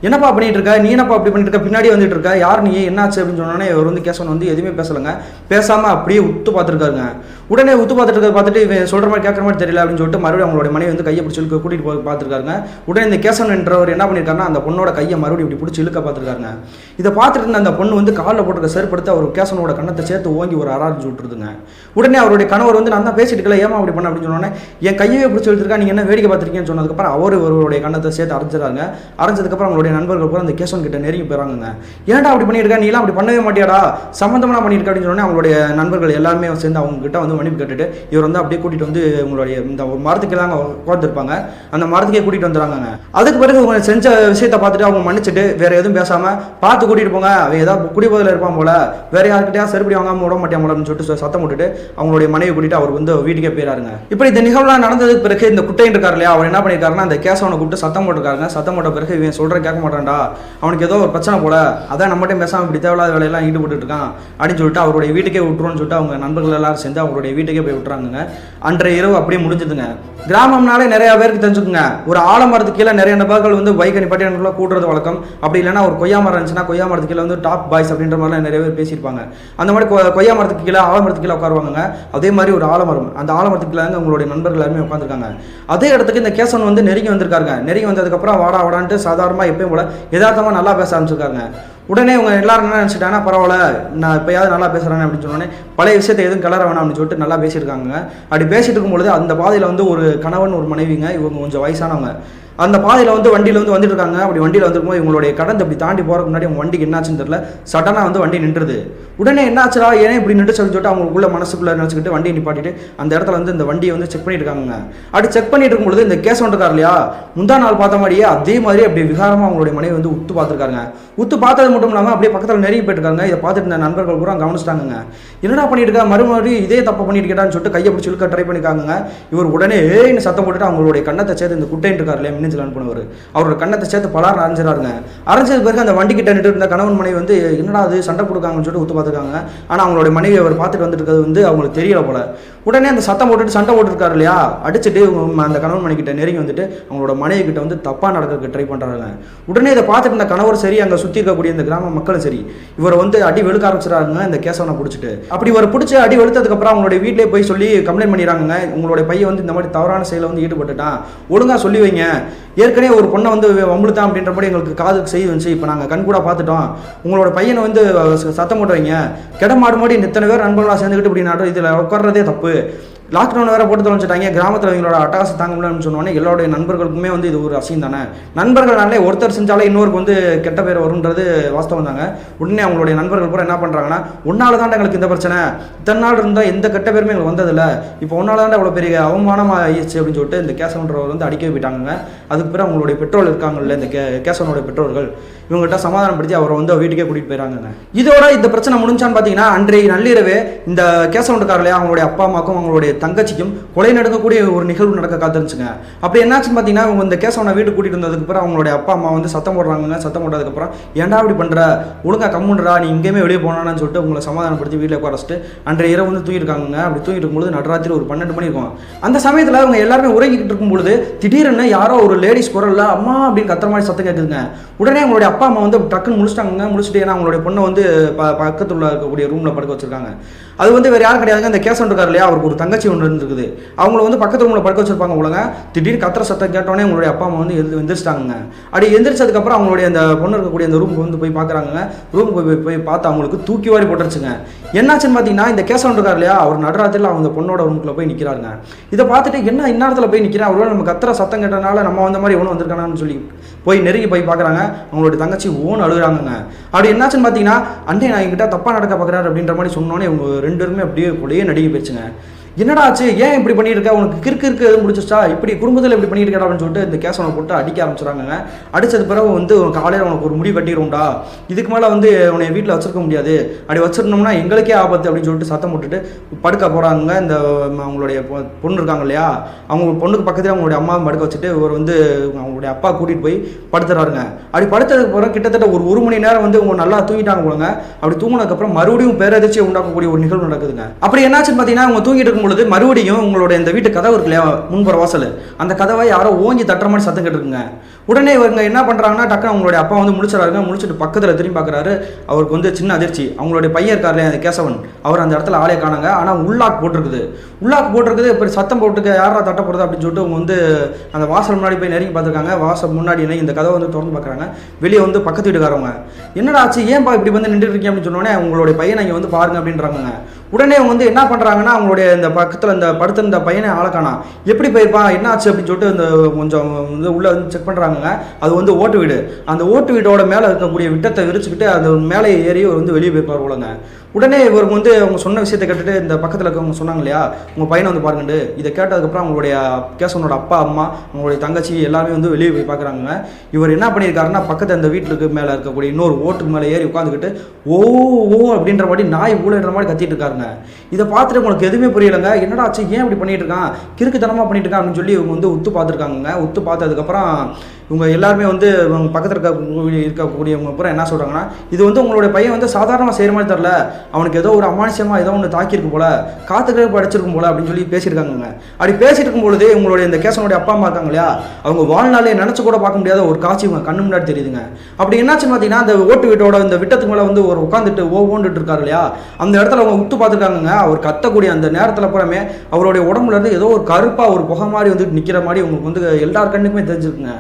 என்னப்பா பண்ணிட்டு இருக்க? நீ என்னப்பா அப்படி பண்ணிட்டு இருக்க? பின்னாடி வந்துட்டு இருக்க? யார் நீ? என்னாச்சு? அப்படின்னு சொன்னோன்னே இவர் வந்து கேசவன் வந்து எதுவுமே பேசலைங்க. பேசாமல் அப்படியே உத்து பார்த்துருக்காருங்க. உடனே உத்து பார்த்துட்டு பார்த்துட்டு இவன் சொல்ற மாதிரி கேட்குற மாதிரி தெரியல அப்படின்னு சொல்லிட்டு மறுபடியும் அவங்களோட மனைவி வந்து கையை பிடிச்சி இழுக்க கூட்டிட்டு போய் பார்த்துருக்காங்க உடனே இந்த கேசவன் என்றவர் என்ன பண்ணியிருக்காருன்னா அந்த பொண்ணோட கையை மறுபடியும் இப்படி பிடிச்சி இழுக்க பார்த்துருக்காங்க இதை பார்த்துட்டு இருந்த அந்த பொண்ணு வந்து காலில் போட்டுருக்க செருப்படுத்து அவர் கேசவனோட கண்ணத்தை சேர்த்து ஓங்கி ஒரு அராஜி விட்டுருதுங்க உடனே அவருடைய கணவர் வந்து நான் தான் பேசிட்டு இருக்கல ஏமா அப்படி பண்ண? அப்படின்னு சொன்னோன்னே என் கையவே பிடிச்சி இழுத்துருக்கா நீங்க என்ன வேடிக்கை பார்த்துருக்கீங்கன்னு சொன்னதுக்கப்புறம் அவர் அவருடைய கண்ணத்தை சேர்த்து அரைஞ்சிடறாங்க அரைஞ்சதுக்கப்புறம் அவங்களுடைய நண்பர்கள் கூட அந்த கேசவன் கிட்ட நெருங்கி போயிறாங்க ஏன்டா அப்படி பண்ணியிருக்கா? நீலாம் அப்படி பண்ணவே மாட்டியாடா? சம்மந்தமாக பண்ணியிருக்கா? அப்படின்னு சொன்னோன்னே அவங்களுடைய நண்பர்கள் எல்லாருமே சேர்ந்து அவங்க கிட்ட வந்து மன்னிப்பு கேட்டுட்டு இவர் வந்து அப்படியே கூட்டிட்டு வந்து உங்களுடைய இந்த ஒரு மரத்துக்கு தான் உட்காந்துருப்பாங்க அந்த மரத்துக்கே கூட்டிட்டு வந்துடுறாங்க அதுக்கு பிறகு இவங்க செஞ்ச விஷயத்தை பார்த்துட்டு அவங்க மன்னிச்சுட்டு வேற எதுவும் பேசாம பார்த்து கூட்டிட்டு போங்க. அவன் ஏதாவது குடிபோதில் இருப்பான் போல. வேற யார்கிட்டயா செருப்படி வாங்காமல் விட மாட்டான் போல அப்படின்னு சொல்லிட்டு சத்தம் போட்டுட்டு அவங்களுடைய மனைவி கூட்டிட்டு அவர் வந்து வீட்டுக்கே போயிடாருங்க இப்படி இந்த நிகழ்வுலாம் நடந்ததுக்கு பிறகு இந்த குட்டையின் இருக்கார் இல்லையா அவர் என்ன பண்ணிருக்காருன்னா அந்த கேசவனை கூப்பிட்டு சத்தம் போட்டிருக்காருங்க. சத்தம் போட்ட பிறகு இவன் சொல்ற கேட்க மாட்டான்டா. அவனுக்கு ஏதோ ஒரு பிரச்சனை போல. அதான் நம்மகிட்ட பேசாம இப்படி தேவையில்லாத வேலையெல்லாம் ஈடுபட்டு இருக்கான் அப்படின்னு சொல்லிட்டு அவருடைய வீட்டுக்கே விட்டுருன்னு சொல்லிட்டு அவங்க நண்பர்கள் எல்லாரும் சேர்ந்து அவருடைய வீட்டுக்கே போய் விட்டுறாங்க அன்றைய இரவு அப்படியே முடிஞ்சதுங்க. கிராமம்னாலே நிறைய பேருக்கு தெரிஞ்சுக்குங்க. ஒரு ஆலமரத்துக்கு கீழே நிறைய நபர்கள் வந்து பைக் நிப்பாட்டி எனக்குள்ள கூட்டுறது வழக்கம். அப்படி இல்லைன்னா ஒரு கொய்யா மரம் இருந்துச்சுன்னா கொய்யா மரத்துக்கு கீழே வந்து டாப் பாய்ஸ் அப்படின்ற மாதிரிலாம் நிறைய பேர் பேசியிருப்பாங்க. அந்த மாதிரி கொ- கொய்யா மரத்துக்கு கீழே ஆலமரத்துக்கு கீழே உட்காருவாங்க அதே மாதிரி ஒரு ஆலமரம். அந்த ஆலமரத்துக்கு கீழே உங்களுடைய நண்பர்கள் எல்லாருமே உட்காந்துருக்காங்க அதே இடத்துக்கு இந்த கேசவன் வந்து நெருங்கி வந்திருக்காங்க நெருங்கி வந்ததுக்கப்புறம் வாடா வாடான்ட்டு சாதாரணமாக எப்பயும் போல யதார்த்தமாக நல்லா பேச ஆரம்பிச்சிருக்காங்க உடனே இவங்க எல்லாரும் என்ன நினச்சிட்டாங்கன்னா பரவாயில்ல நான் இப்போயாவது நல்லா பேசுகிறேன் அப்படின்னு சொன்னோடனே பழைய விஷயத்தை எதுவும் கிளற வேணாம் அப்படின்னு சொல்லிட்டு நல்லா பேசியிருக்காங்க அப்படி பேசிட்டு இருக்கும்பொழுது அந்த பாதையில் வந்து ஒரு கணவன் ஒரு மனைவிங்க இவங்க கொஞ்சம் வயசானவங்க. அந்த பாதையில் வந்து வண்டியில் வந்து வந்துட்டு இருக்காங்க. அப்படி வண்டியில் வந்துருக்கும்போது இவங்களுடைய கடந்து அப்படி தாண்டி போகிறதுக்கு முன்னாடி அவங்க வண்டிக்கு என்னாச்சுன்னு தெரியல. சடனாக வந்து வண்டி நின்றுது. உடனே என்னாச்சுடா ஏன் இப்படி நின்று சொல்லிட்டு அவங்களுக்குள்ள மனசுக்குள்ள நினச்சிக்கிட்டு வண்டியை நிப்பாட்டிட்டு அந்த இடத்துல வந்து இந்த வண்டியை வந்து செக் பண்ணிட்டு இருக்காங்க அப்படி செக் பண்ணிட்டு இருக்கும்பொழுது இந்த கேஸ் இருக்கார் இல்லையா? முந்தா நாள் பார்த்த மாதிரியே அதே மாதிரி அப்படியே விகாரமாக அவங்களுடைய மனைவி வந்து உத்து பார்த்துருக்காங்க உத்து பார்த்தது மட்டும் இல்லாமல் அப்படியே பக்கத்தில் நெருங்கி போயிட்டுருக்காங்க. இதை பார்த்துட்டு இருந்த நண்பர்கள் கூட கவனிச்சிட்டாங்க என்னடா பண்ணிட்டு இருக்கா? மறுபடியும் இதே தப்பு பண்ணிட்டு கேட்டான்னு சொல்லிட்டு கையை பிடிச்சி இழுக்க ட்ரை பண்ணிக்காங்க இவர் உடனே ஏன்னு சத்தம் போட்டுட்டு அவங்களுடைய கண்ணத்தை சேர்த்து இந்த குட்டைன்னு இருக்கார் இல்லையா மின்னஞ்சலான் போனவர் அவரோட கண்ணத்தை சேர்த்து பலார் அரைஞ்சிடாருங்க அரைஞ்சது பிறகு அந்த வண்டி கிட்ட நின்று இருந்த கணவன் மனைவி வந்து என்னடா அது சண்டை கொடுக்காங்கன்னு சொல்லிட்டு உத்து பார்த்து பார்த்துருக்காங்க ஆனால் அவங்களுடைய மனைவி அவர் பார்த்துட்டு வந்துட்டு இருக்கிறது வந்து அவங்களுக்கு தெரியல போல. உடனே அந்த சத்தம் போட்டுட்டு சண்டை போட்டுருக்காரு இல்லையா? அடிச்சுட்டு அந்த கணவன் மணிக்கிட்ட நெருங்கி வந்துட்டு அவங்களோட மனைவி கிட்ட வந்து தப்பாக நடக்கிறதுக்கு ட்ரை பண்ணுறாங்க உடனே இதை பார்த்துட்டு இந்த கணவர் சரி அங்கே சுற்றி இருக்கக்கூடிய இந்த கிராம மக்களும் சரி இவரை வந்து அடி வெளுக்க ஆரம்பிச்சிடறாங்க இந்த கேசவனை பிடிச்சிட்டு. அப்படி இவரை பிடிச்சி அடி வெளுத்ததுக்கப்புறம் அவங்களுடைய வீட்டிலே போய் சொல்லி கம்ப்ளைண்ட் பண்ணிடுறாங்க உங்களுடைய பையன் வந்து இந்த மாதிரி தவறான செயலை வந்து ஈடுபட்டுட்டான். ஒழுங்காக சொல்லி வைங்க. ஏற்கனவே ஒரு பொண்ணை வந்து வம்புழுத்தான் அப்படின்ற மாதிரி எங்களுக்கு காதுக்கு செய்தி வந்துச்சு. இப்போ நாங்கள் கண் கூட பார்த்துட்டோம். உங்களோட பையனை வந்து சத்தம் போட்டு வைங்க. கிடமாடு மாடி இத்தனை பேர் நண்பர்களாக சேர்ந்துக்கிட்டு இப்படி நடு இதில் உட்கார்றதே தப்பு. ve லாக்டவுன் வேற போட்டு தொலைச்சிட்டாங்க கிராமத்தில் இவங்களோட அட்டகாசம் தாங்க முடியலன்னு சொன்னோன்னே எல்லாருடைய நண்பர்களுக்குமே வந்து இது ஒரு அசியம் தானே? நண்பர்கள்னாலே ஒருத்தர் செஞ்சாலே இன்னொருக்கு வந்து கெட்ட பேர் வரும்ன்றது வாஸ்தவம் தாங்க. உடனே அவங்களுடைய நண்பர்கள் கூட என்ன பண்ணுறாங்கன்னா உன்னால தான் எங்களுக்கு இந்த பிரச்சனை. இத்தனை நாள் இருந்தால் எந்த கெட்ட பேருமே எங்களுக்கு வந்ததில்ல. இப்போ உன்னால தான் இவ்வளோ பெரிய அவமானமாக ஆயிடுச்சு அப்படின்னு சொல்லிட்டு இந்த கேசவன்றவர் வந்து அடிக்க போயிட்டாங்க அதுக்கு பிறகு அவங்களுடைய பெட்ரோல் இருக்காங்கல்ல இந்த கே கேசவனுடைய பெற்றோர்கள். இவங்ககிட்ட சமாதானப்படுத்தி அவரை வந்து வீட்டுக்கே கூட்டிகிட்டு போயிறாங்க இதோட இந்த பிரச்சனை முடிஞ்சான்னு பார்த்தீங்கன்னா அன்றைய நள்ளிரவே இந்த கேசவண்டுக்காரலையா அவங்களுடைய அப்பா அம்மாக்கும் அவங்களுடைய தங்கச்சிக்கும் கொலை நடக்கக்கூடிய ஒரு நிகழ்வு நடக்க காத்திருந்துச்சுங்க. அப்படி என்னாச்சுன்னு பார்த்தீங்கன்னா இவங்க இந்த கேஸ் அவனை வீட்டுக்கு கூட்டிட்டு வந்ததுக்கு அப்புறம் அவங்களுடைய அப்பா அம்மா வந்து சத்தம் போடுறாங்க சத்தம் போட்டதுக்கப்புறம் ஏன்டா இப்படி பண்ணுற ஒழுங்கா கம்முன்றா? நீ இங்கேயுமே வெளியே போனான்னு சொல்லிட்டு உங்களை சமாதானப்படுத்தி வீட்டில் உட்காரச்சிட்டு அன்றைய இரவு வந்து தூங்கிருக்காங்க அப்படி தூங்கிட்டு இருக்கும்போது நடராத்திரி ஒரு பன்னெண்டு மணி இருக்கும். அந்த சமயத்தில் அவங்க எல்லாருமே உறங்கிக்கிட்டு இருக்கும்பொழுது திடீர்னு யாரோ ஒரு லேடிஸ் குரல்ல அம்மா அப்படின்னு கத்துற மாதிரி சத்தம் கேட்குதுங்க உடனே அவங்களுடைய அப்பா அம்மா வந்து டக்குன்னு முடிச்சிட்டாங்க முடிச்சுட்டு ஏன்னா அவங்களுடைய பொண்ணை வந்து ப இருக்கக்கூடிய ரூமில் படுக்க வச்சிருக்காங்க. அது வந்து வேறு யாரும் கிடையாதுங்க. அந்த கேசவன் இருக்கார் இல்லையா? அவருக்கு ஒரு தங்கச்சி ஒன்று இருந்துருக்குது. அவங்கள வந்து பக்கத்து ரூமில் படுக்க வச்சிருப்பாங்க உலக திடீர்னு கத்துற சத்தம் கேட்டோடனே உங்களுடைய அப்பா அம்மா வந்து எழுந்து எந்திரிச்சிட்டாங்க அப்படி எந்திரிச்சதுக்கப்புறம் அவங்களுடைய அந்த பொண்ணு இருக்கக்கூடிய அந்த ரூமுக்கு வந்து போய் பார்க்குறாங்க ரூமுக்கு போய் போய் பார்த்து அவங்களுக்கு தூக்கி வாரி போட்டுருச்சுங்க. என்னாச்சுன்னு பார்த்தீங்கன்னா இந்த கேசவன் இருக்கார் இல்லையா? அவர் நடுராத்திரில் அவங்க பொண்ணோட ரூமுக்குள்ள போய் நிற்கிறாருங்க இதை பார்த்துட்டு என்ன இந்நேரத்தில் போய் நிற்கிறேன் அவரோட நம்ம கத்துற சத்தம் கேட்டனால நம்ம வந்த மாதிரி எவ்வளோ வந்திருக்கானான்னு சொல்லி போய் நெருங்கி போய் பார்க்குறாங்க. அவங்களுடைய தங்கச்சி ஓன் அழுகுறாங்கங்க. அப்படி என்னாச்சுன்னு பார்த்தீங்கன்னா அண்டே நான் என்கிட்ட தப்பாக நடக்க பார்க்குறாரு அப்படின்ற மாதிரி சொன்னோன்னே இவங்க ரெண்டு பேருமே அப்படியே கொலையே நடுங்கி போயிடுச்சுங்க என்னடா ஆச்சு? ஏன் இப்படி பண்ணியிருக்க? உனக்கு கிறுக்கு இருக்கு எதுவும் முடிச்சிச்சா இப்படி குடும்பத்தில் இப்படி பண்ணிட்டு இருக்கா அப்படின்னு சொல்லிட்டு இந்த கேஸ் அவனை போட்டு அடிக்க ஆரம்பிச்சிடுறாங்க. அடிச்சது பிறகு வந்து உன் காலையில் உனக்கு ஒரு முடி கட்டிடும்டா இதுக்கு மேலே வந்து உன்னை வீட்டில் வச்சிருக்க முடியாது. அப்படி வச்சிருந்தோம்னா எங்களுக்கே ஆபத்து அப்படின்னு சொல்லிட்டு சத்தம் போட்டுட்டு படுக்க போகிறாங்க இந்த அவங்களுடைய பொ- பொண்ணு இருக்காங்க இல்லையா? அவங்க பொண்ணுக்கு பக்கத்தில் அவங்களுடைய அம்மா படுக்க வச்சுட்டு இவர் வந்து அவங்களுடைய அப்பா கூட்டிகிட்டு போய் படுத்துறாருங்க. அப்படி படுத்ததுக்கு பிறகு கிட்டத்தட்ட ஒரு ஒரு மணி நேரம் வந்து அவங்க நல்லா தூங்கிட்டாங்க போலங்க. அப்படி தூங்கினதுக்கப்புறம் மறுபடியும் பேரதிர்ச்சியை உண்டாக்கக்கூடிய ஒரு நிகழ்வு நடக்குதுங்க. அப்படி என்னாச்சுன்னு பார்த்தீங்கன்னா அவங்க தூங்கிட்டு இருக்கும் பொழுது மறுபடியும் உங்களுடைய இந்த வீட்டு கதவு இருக்கு இல்லையா முன்புற வாசல் அந்த கதவை யாரோ ஓங்கி தட்டுற மாதிரி சத்தம் கேட்டுருக்குங்க. உடனே இவங்க என்ன பண்ணுறாங்கன்னா டக்குனு அவங்களுடைய அப்பா வந்து முழிச்சிடறாருங்க முடிச்சுட்டு பக்கத்தில் திரும்பி பார்க்குறாரு அவருக்கு வந்து சின்ன அதிர்ச்சி. அவங்களுடைய பையன் இருக்கார் இல்லையா அந்த கேசவன். அவர் அந்த இடத்துல ஆளே காணாங்க. ஆனால் உள்ளாக் போட்டிருக்குது. உள்ளாக் போட்டிருக்குது. இப்போ சத்தம் போட்டுக்க யாரா தட்ட போகிறது அப்படின்னு சொல்லிட்டு அவங்க வந்து அந்த வாசல் முன்னாடி போய் நெருங்கி பார்த்துருக்காங்க. வாசல் முன்னாடி என்ன இந்த கதவை வந்து திறந்து பார்க்குறாங்க வெளியே வந்து பக்கத்து வீட்டுக்காரவங்க. என்னடா ஆச்சு? ஏன்பா இப்படி வந்து நின்றுட்டு இருக்கீங்க அப்படின்னு சொன்னோடனே உங்களுடைய பையனை இங்கே வந்து பாருங்க அப்படின்றாங்க உடனே அவங்க வந்து என்ன பண்ணுறாங்கன்னா அவங்களுடைய இந்த பக்கத்தில் இந்த படுத்திருந்த பையனை ஆளக்கானா எப்படி போயிருப்பான் என்ன ஆச்சு அப்படின்னு சொல்லிட்டு இந்த கொஞ்சம் வந்து உள்ளே வந்து செக் பண்ணுறாங்க அது வந்து ஓட்டு வீடு. அந்த ஓட்டு வீடோட மேலே இருக்கக்கூடிய விட்டத்தை விரிச்சுக்கிட்டு அந்த மேலே ஏறி வந்து வெளியே போயிருப்பார் போலங்க. உடனே இவர் வந்து அவங்க சொன்ன விஷயத்தை கேட்டுட்டு இந்த பக்கத்தில் இருக்கவங்க சொன்னாங்க இல்லையா உங்கள் பையனை வந்து பாருங்கண்டு. இதை கேட்டதுக்கப்புறம் அவங்களுடைய கேசவனோட அப்பா அம்மா அவங்களுடைய தங்கச்சி எல்லாமே வந்து வெளியே போய் பார்க்குறாங்க இவர் என்ன பண்ணியிருக்காருன்னா பக்கத்து அந்த வீட்டுக்கு மேலே இருக்கக்கூடிய இன்னொரு ஓட்டுக்கு மேலே ஏறி உட்காந்துக்கிட்டு ஓ ஓ அப்படின்ற மாதிரி நாய் ஊழன்ற மாதிரி கத்திட்டு இருக்காருங்க. இதை பார்த்துட்டு உங்களுக்கு எதுவுமே புரியலைங்க. என்னடா ஆச்சு? ஏன் இப்படி பண்ணிட்டு இருக்கான்? கிறுக்குத்தனமாக பண்ணிட்டு இருக்கான்? அப்படின்னு சொல்லி இவங்க வந்து உத்து பார்த்துருக்காங்க உத்து பார்த்ததுக்கப்புறம் இவங்க எல்லாருமே வந்து இவங்க பக்கத்தில் இருக்க இருக்கக்கூடியவங்க அப்புறம் என்ன சொல்கிறாங்கன்னா இது வந்து உங்களுடைய பையன் வந்து சாதாரணமாக செய்கிற மாதிரி தெரில அவனுக்கு ஏதோ ஒரு அமானுஷமாக ஏதோ ஒன்று தாக்கியிருக்கு போல. காத்துக்கிற படிச்சிருக்கும் போல அப்படின்னு சொல்லி பேசியிருக்காங்க அப்படி பேசிட்டு இருக்கும் பொழுது உங்களுடைய இந்த கேசனுடைய அப்பா அம்மா இருக்காங்க இல்லையா அவங்க வாழ்நாளே நினச்சி கூட பார்க்க முடியாத ஒரு காட்சி இவங்க கண்ணு முன்னாடி தெரியுதுங்க. அப்படி என்னாச்சுன்னு பார்த்தீங்கன்னா அந்த ஓட்டு வீட்டோட இந்த விட்டத்துக்கு மேலே வந்து ஒரு உட்காந்துட்டு ஓ ஓண்டுட்டு இருக்காரு இல்லையா அந்த இடத்துல அவங்க விட்டு பார்த்துருக்காங்க அவர் கத்தக்கூடிய அந்த நேரத்தில் பூராமே அவருடைய உடம்புல இருந்து ஏதோ ஒரு கருப்பாக ஒரு புகை மாதிரி வந்து நிற்கிற மாதிரி உங்களுக்கு வந்து எல்லார் கண்ணுக்குமே தெரிஞ்சிருக்குங்க.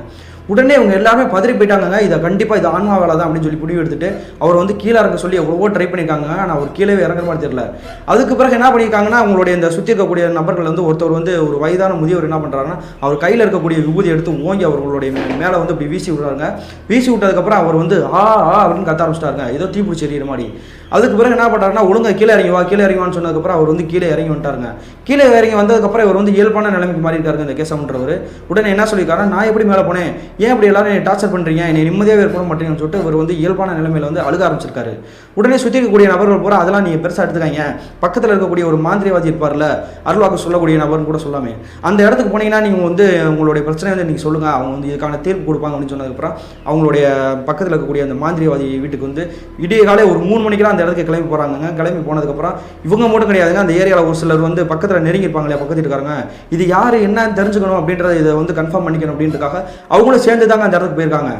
உடனே இவங்க எல்லாருமே பதறி போயிட்டாங்க இதை கண்டிப்பாக இது ஆன்மா வேலை தான் அப்படின்னு சொல்லி முடிவு எடுத்துட்டு அவர் வந்து கீழே இறங்க சொல்லி எவ்வளவோ ட்ரை பண்ணியிருக்காங்க. ஆனால் அவர் கீழே இறங்குற மாதிரி தெரியல. அதுக்கு பிறகு என்ன பண்ணியிருக்காங்கன்னா அவங்களுடைய இந்த சுற்றி இருக்கக்கூடிய நபர்கள் வந்து ஒருத்தர் வந்து ஒரு வயதான முதியவர் என்ன பண்ணுறாருன்னா அவர் கையில் இருக்கக்கூடிய விபூதி எடுத்து ஓங்கி அவர்களுடைய மேலே வந்து இப்படி வீசி விடுறாங்க வீசி விட்டதுக்கப்புறம் அவர் வந்து ஆ ஆ அப்படின்னு கத்த ஆரம்பிச்சிட்டாருங்க. ஏதோ தீப்பிடிச்சி எறிகிற மாதிரி. அதுக்கு பிறகு என்ன பண்ணுறாருன்னா ஒழுங்காக கீழே இறங்கி வா கீழே இறங்கி சொன்னதுக்கப்புறம் அவர் வந்து கீழே இறங்கி வந்துட்டாருங்க. கீழே இறங்கி வந்ததுக்கப்புறம் இவர் வந்து இயல்பான நிலைமைக்கு மாறி இருக்காரு இந்த கேசவன்றவர். உடனே என்ன சொல்லியிருக்காருன்னா நான் எப்படி மேலே போனேன்? ஏன் இப்படி எல்லாரும் என்னை டார்ச்சர் பண்ணுறீங்க என்னை நிம்மதியாக இருக்க மாட்டேங்கன்னு சொல்லிட்டு இவர் வந்து இயல்பான நிலைமையில வந்து அழுக ஆரம்பிச்சிருக்காரு. உடனே சுற்றி இருக்கக்கூடிய நபர்கள் பூரா அதெல்லாம் நீங்கள் பெருசாக எடுத்துக்காங்க பக்கத்தில் இருக்கக்கூடிய ஒரு மாந்திரிவாதி இருப்பார்ல அருள்வாக்கு சொல்லக்கூடிய நபர்னு கூட சொல்லாமே. அந்த இடத்துக்கு போனீங்கன்னா நீங்கள் வந்து உங்களுடைய பிரச்சனை வந்து நீங்கள் சொல்லுங்கள் அவங்க வந்து இதுக்கான தீர்ப்பு கொடுப்பாங்க அப்படின்னு சொன்னதுக்கப்புறம் அவங்களுடைய பக்கத்தில் இருக்கக்கூடிய அந்த மாந்திரிவாதி வீட்டுக்கு வந்து விடிய காலை ஒரு மூணு மணிக்கெல்லாம் அந்த இடத்துக்கு கிளம்பி போகிறாங்க கிளம்பி போனதுக்கப்புறம் இவங்க மட்டும் கிடையாதுங்க. அந்த ஏரியாவில் ஒரு சிலர் வந்து பக்கத்தில் நெருங்கியிருப்பாங்க இல்லையா பக்கத்து வீட்டுக்காரங்க இது யார் என்னன்னு தெரிஞ்சுக்கணும் அப்படின்றத இதை வந்து கன்ஃபார்ம் பண்ணிக்கணும் அப்படின்றதுக்காக அவங்களும் சேர்ந்து தாங்க அந்த இடத்துக்கு போயிருக்காங்க.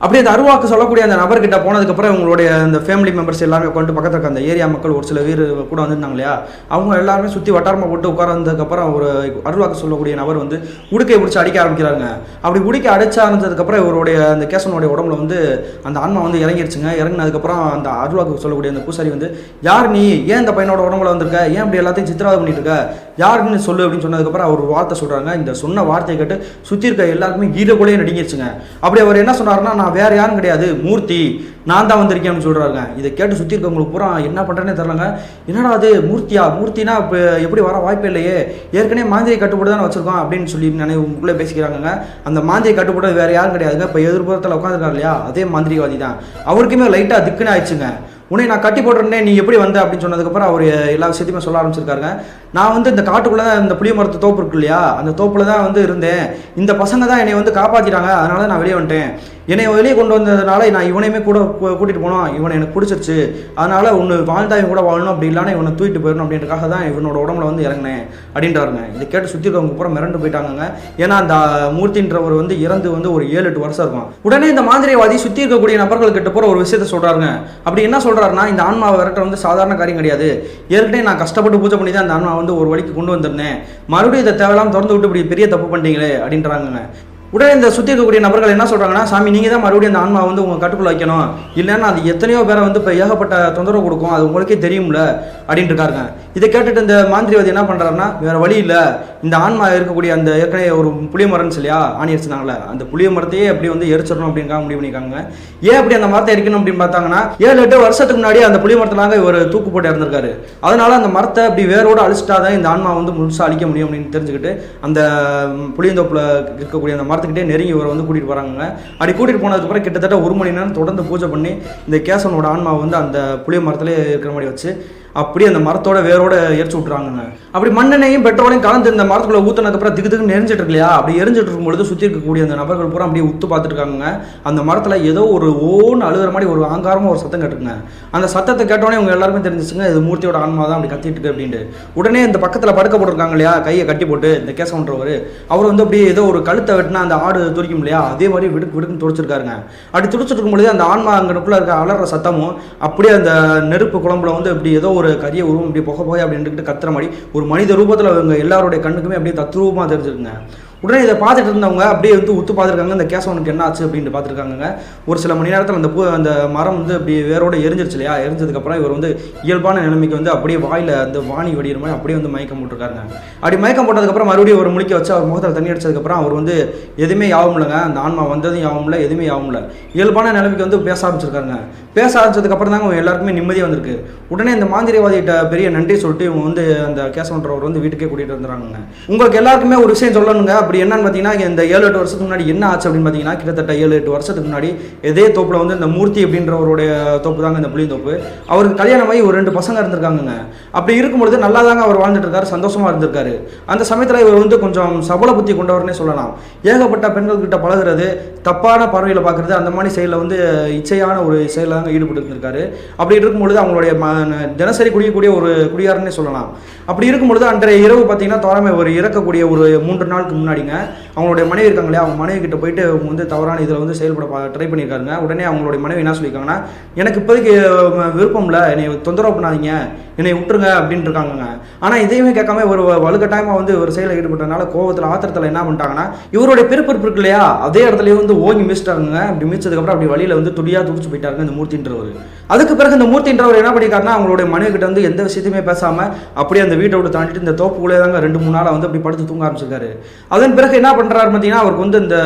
அப்படியே அந்த அருவாக்கு சொல்லக்கூடிய அந்த நபர்கிட்ட போனதுக்கப்புறம் உங்களுடைய அந்த ஃபேமிலி மெம்பர்ஸ் எல்லாமே உட்காந்து பக்கத்தில் இருக்க அந்த ஏரியா மக்கள் ஒரு சில பேர் கூட வந்திருந்தாங்க இல்லையா? அவங்க எல்லாருமே சுற்றி வட்டாரமாக போட்டு உட்கார்ந்ததுக்கப்புறம் ஒரு அருவாக்கு சொல்லக்கூடிய நபர் வந்து உடுக்கை பிடிச்சி அடிக்க ஆரம்பிக்கிறாங்க அப்படி உடுக்கை அடிச்ச ஆரம்பிச்சதுக்கப்புறம் இவருடைய அந்த கேசவனுடைய உடம்புல வந்து அந்த ஆன்மா வந்து இறங்கிடுச்சுங்க இறங்கினதுக்கப்புறம் அந்த அருவாக்கு சொல்லக்கூடிய அந்த பூசாரி வந்து யார் நீ? ஏன் இந்த பையனோட உடம்புல வந்திருக்க? ஏன் அப்படி எல்லாத்தையும் சித்திராவது பண்ணிட்டு இருக்க? யாருன்னு சொல்லு அப்படின்னு சொன்னதுக்கப்புறம் அவர் ஒரு வார்த்தை சொல்கிறாங்க இந்த சொன்ன வார்த்தையை கேட்டு சுற்றி இருக்க எல்லாருக்குமே ஈரக்குள்ளேயே நடுங்கிருச்சுங்க. அப்படி அவர் என்ன சொன்னாருன்னா நான் வேறு யாரும் கிடையாது மூர்த்தி நான் தான் வந்திருக்கேன்னு சொல்கிறாங்க இதை கேட்டு சுற்றி இருக்கவங்களுக்கு பூரா என்ன பண்ணுறேன்னே தெரிலங்க என்னடா அது மூர்த்தியா? மூர்த்தினா இப்போ எப்படி வர வாய்ப்பு இல்லையே. ஏற்கனவே மாந்திரை கட்டுப்பாடு தானே வச்சுருக்கோம் அப்படின்னு சொல்லி நினைவு உங்களுக்குள்ளே பேசிக்கிறாங்க அந்த மாந்திரை கட்டுப்பாடு வேறு யாரும் கிடையாதுங்க. இப்போ எதிர்புறத்தில் உட்காந்துருக்காரு இல்லையா? அதே மாந்திரிவாதி தான். அவருக்குமே லைட்டாக திக்குன்னு ஆயிடுச்சுங்க. உன்னை நான் கட்டி போட்டிருந்தேன் நீ எப்படி வந்த அப்படின்னு சொன்னதுக்கப்புறம் அவர் எல்லா விஷயத்தையுமே சொல்ல ஆரம்பிச்சிருக்காருங்க. நான் வந்து இந்த காட்டுக்குள்ளே தான் இந்த புளிய மரத்து தோப்பு இருக்கு இல்லையா அந்த தோப்பில் தான் வந்து இருந்தேன். இந்த பசங்க தான் என்னை வந்து காப்பாற்றிட்டாங்க அதனால நான் வெளியே வந்துட்டேன். என்னை வெளியே கொண்டு வந்ததுனால நான் இவனையுமே கூட கூட்டிகிட்டு கூட்டிட்டு போனோம். இவனை எனக்கு பிடிச்சிருச்சு. அதனால ஒன்று வாழ்ந்தா இவன் கூட வாழணும் அப்படி இல்லைன்னா இவனை தூக்கிட்டு போயிடணும் அப்படின்றக்காக தான் இவனோட உடம்புல வந்து இறங்கினேன் அப்படின்றாருங்க. இதை கேட்டு சுற்றி இருக்கவங்க பூரா மிரண்டு போயிட்டாங்க ஏன்னா அந்த மூர்த்தின்றவர் வந்து இறந்து வந்து ஒரு ஏழு எட்டு வருஷம் இருக்கும் உடனே இந்த மாந்திரியவாதி சுற்றி இருக்கக்கூடிய நபர்கள் கிட்ட போகிற ஒரு விஷயத்த சொல்றாருங்க. அப்படி என்ன சொல்கிறாருன்னா சொல்றாருன்னா இந்த ஆன்மாவை விரட்ட வந்து சாதாரண காரியம் கிடையாது. ஏற்கனவே நான் கஷ்டப்பட்டு பூஜை பண்ணி தான் அந்த ஆன்மா வந்து ஒரு வழிக்கு கொண்டு வந்திருந்தேன். மறுபடியும் இதை தேவையில்லாம திறந்து விட்டு இப்படி பெரிய தப்பு பண்ணிட்டீங்களே அப்படின்றாங்க உடனே இந்த சுற்றி இருக்கக்கூடிய நபர்கள் என்ன சொல்கிறாங்கன்னா சாமி நீங்கள் தான் மறுபடியும் அந்த ஆன்மா வந்து உங்கள் கட்டுக்குள்ள வைக்கணும். இல்லைன்னா அது எத்தனையோ பேரை வந்து இப்போ ஏகப்பட்ட தொந்தரவு கொடுக்கும். அது உங்களுக்கே தெரியும்ல அப்படின்ட்டு இருக்காருங்க இதை கேட்டுட்டு இந்த மாந்திரிவாதி என்ன பண்ணுறாருன்னா வேறு வழி இல்லை. இந்த ஆன்மா இருக்கக்கூடிய அந்த ஏற்கனவே ஒரு புளிய மரம்னு சொல்லியா ஆணி அடிச்சிருந்தாங்களே அந்த புளிய மரத்தையே எப்படி வந்து எரிச்சிடணும் அப்படின்காக முடிவு பண்ணியிருக்காங்க. ஏன் அப்படி அந்த மரத்தை எரிக்கணும் அப்படின்னு பார்த்தாங்கன்னா ஏழு எட்டு வருஷத்துக்கு முன்னாடி அந்த புளிய மரத்தினாங்க இவர் தூக்கு போட்டு இறந்திருக்காரு. அதனால அந்த மரத்தை அப்படி வேரோட அழிச்சிட்டாதான் இந்த ஆன்மா வந்து முழுசாக அழிக்க முடியும் அப்படின்னு தெரிஞ்சுக்கிட்டு அந்த புளியந்தோப்பில் இருக்கக்கூடிய அந்த மரத்துக்கிட்டே நெருங்கி இவரை வந்து கூட்டிட்டு போறாங்க அப்படி கூட்டிட்டு போனதுக்கப்புறம் கிட்டத்தட்ட ஒரு மணி நேரம் தொடர்ந்து பூஜை பண்ணி இந்த கேசவனோட ஆன்மாவை வந்து அந்த புளிய மரத்திலே இருக்கிற மாதிரி வச்சு அப்படியே அந்த மரத்தோட வேரோட எரிச்சு விட்றாங்க அப்படி மண்ணெண்ணையும் பெட்ரோலையும் கலந்து இந்த மரத்துக்குள்ள ஊத்தினதுக்கப்புறம் திக்கு திக்கு நெறிஞ்சிட்டு இருக்கு இல்லையா அப்படி எரிஞ்சிட்டு இருக்கும்பொழுது சுற்றி இருக்கக்கூடிய அந்த நபர்கள் பூரா அப்படியே உத்து பார்த்துருக்காங்க அந்த மரத்தில் ஏதோ ஒரு ஓன்னு அழுகிற மாதிரி ஒரு ஆங்காரமாக ஒரு சத்தம் கேட்டுருங்க அந்த சத்தத்தை கேட்டோடனே இவங்க எல்லாருமே தெரிஞ்சிச்சுங்க இது மூர்த்தியோட ஆன்மா தான் அப்படி கத்திட்டு இருக்கு அப்படின்ட்டு. உடனே இந்த பக்கத்தில் படுக்க போட்டிருக்காங்க இல்லையா? கையை கட்டி போட்டு இந்த கேசவன்றவர் அவர் வந்து அப்படியே ஏதோ ஒரு கழுத்தை வெட்டினா அந்த ஆடு துடிக்கும் இல்லையா? அதே மாதிரி விடுக்கு விடுக்குன்னு துடிச்சிருக்காருங்க. அப்படி துடிச்சிட்டு இருக்கும்பொழுது அந்த ஆன்மா அங்கனுக்குள்ள இருக்க அலற சத்தமும் அப்படியே அந்த நெருப்பு குழம்புல வந்து இப்படி ஏதோ ஒரு கரிய உருவம் இப்படி புகை புகை அப்படின்ட்டு கத்துற மாதிரி ஒரு மனித ரூபத்தில் அவங்க எல்லாருடைய கண்ணுக்குமே அப்படியே தத்ரூபமாக தெரிஞ்சிருக்குங்க. உடனே இதை பார்த்துட்டு இருந்தவங்க அப்படியே வந்து உத்து பார்த்துருக்காங்க இந்த கேசவனுக்கு என்ன ஆச்சு அப்படின்ட்டு பார்த்துருக்காங்க ஒரு சில மணி நேரத்தில் அந்த பூ அந்த மரம் வந்து அப்படி வேரோட எரிஞ்சிருச்சு இல்லையா? எரிஞ்சதுக்கப்புறம் இவர் வந்து இயல்பான நிலைமைக்கு வந்து அப்படியே வாயில் அந்த வாணி வெடிக்கிற மாதிரி அப்படியே வந்து மயக்கம் போட்டிருக்காருங்க. அப்படி மயக்கம் போட்டதுக்கப்புறம் மறுபடியும் ஒரு முழிக்க வச்சு அவர் முகத்தில் தண்ணி அடிச்சதுக்கப்புறம் அவர் வந்து எதுவுமே யாவும் இல்லைங்க. அந்த ஆன்மா வந்ததும் யாவும் இல்லை எதுவுமே யாவும் இல்லை. இயல்பான நிலைமைக்கு வந்து பேச ஆரம்பிச்சிருக்காங்க பேச ஆரம்பிச்சதுக்கப்புறம் தாங்க எல்லாருக்குமே நிம்மதியாக வந்திருக்கு. உடனே இந்த மாந்திரியவாதிகிட்ட பெரிய நன்றி சொல்லிட்டு இவங்க வந்து அந்த கேசவன்றவர் வந்து வீட்டுக்கே கூட்டிகிட்டு வந்துடுறாங்க உங்களுக்கு எல்லாருக்குமே ஒரு விஷயம் சொல்லணுங்க. அப்படி என்னன்னு பார்த்தீங்கன்னா இந்த ஏழு எட்டு வருஷத்துக்கு முன்னாடி என்ன ஆச்சு அப்படின்னு பார்த்தீங்கன்னா கிட்டத்தட்ட ஏழு எட்டு வருஷத்துக்கு முன்னாடி இதே தோப்பில் வந்து இந்த மூர்த்தி அப்படின்றவருடைய தோப்பு தாங்க இந்த புளியந்தோப்பு அவருக்கு கல்யாணமாகி ஒரு ரெண்டு பசங்க இருந்திருக்காங்கங்க. அப்படி இருக்கும்பொழுது நல்லா தாங்க அவர் வாழ்ந்துட்டு இருக்காரு சந்தோஷமாக இருந்திருக்காரு. அந்த சமயத்தில் இவர் வந்து கொஞ்சம் சபல புத்தி கொண்டவர்னே சொல்லலாம். ஏகப்பட்ட பெண்கள் கிட்ட பழகுறது தப்பான பார்வையில் பார்க்குறது அந்த மாதிரி செயலில் வந்து இச்சையான ஒரு செயலில் தாங்க ஈடுபட்டு இருந்திருக்காரு அப்படி இருக்கும்பொழுது அவங்களுடைய ம தினசரி குடியக்கூடிய ஒரு குடியாரன்னே சொல்லலாம். அப்படி இருக்கும்பொழுது அன்றைய இரவு பார்த்தீங்கன்னா தோராமை ஒரு இறக்கக்கூடிய ஒரு மூன்று நாளுக்கு முன்னாடிங்க அவங்களுடைய மனைவி இருக்காங்க இல்லையா அவங்க மனைவி கிட்ட போயிட்டு அவங்க வந்து தவறான இதில் வந்து செயல்பட ட்ரை பண்ணியிருக்காங்க உடனே அவங்களுடைய மனைவி என்ன சொல்லியிருக்காங்கன்னா எனக்கு இப்போதைக்கு விருப்பம் இல்லை என்னை தொந்தரவு பண்ணாதீங்க என்னை விட்டுருங்க அப்படின்னு இருக்காங்கங்க. ஆனால் இதையுமே கேட்காம ஒரு வலுக்கட்டாயமாக வந்து ஒரு செயலில் ஈடுபட்டனால கோவத்தில் ஆத்திரத்தில் என்ன பண்ணிட்டாங்கன்னா இவருடைய பிறப்பிறப்பு இருக்கு இல்லையா அதே இடத்துலயே வந்து ஓங்கி மிச்சிட்டாங்க அப்படி மிச்சதுக்கப்புறம் அப்படி வழியில் வந்து துடியாக துடிச்சு போயிட்டாருங்க இந்த மூர்த்தின்றவர். அதுக்கு பிறகு இந்த மூர்த்தின்றவர் என்ன பண்ணிருக்காருன்னா அவங்களுடைய மனைவி கிட்ட வந்து எந்த விஷயத்தையுமே பேசாமல் அப்படியே அந்த வீட்டை விட்டு தாண்டிட்டு இந்த தோப்புக்குள்ளே தாங்க ரெண்டு மூணு நாளாக வந்து அப்படி படுத்து தூங்க ஆரம்பிச்சிருக்காரு. அதன் பிறகு என்ன பண்ணுறாரு பார்த்தீங்கன்னா அவருக்கு வந்து இந்த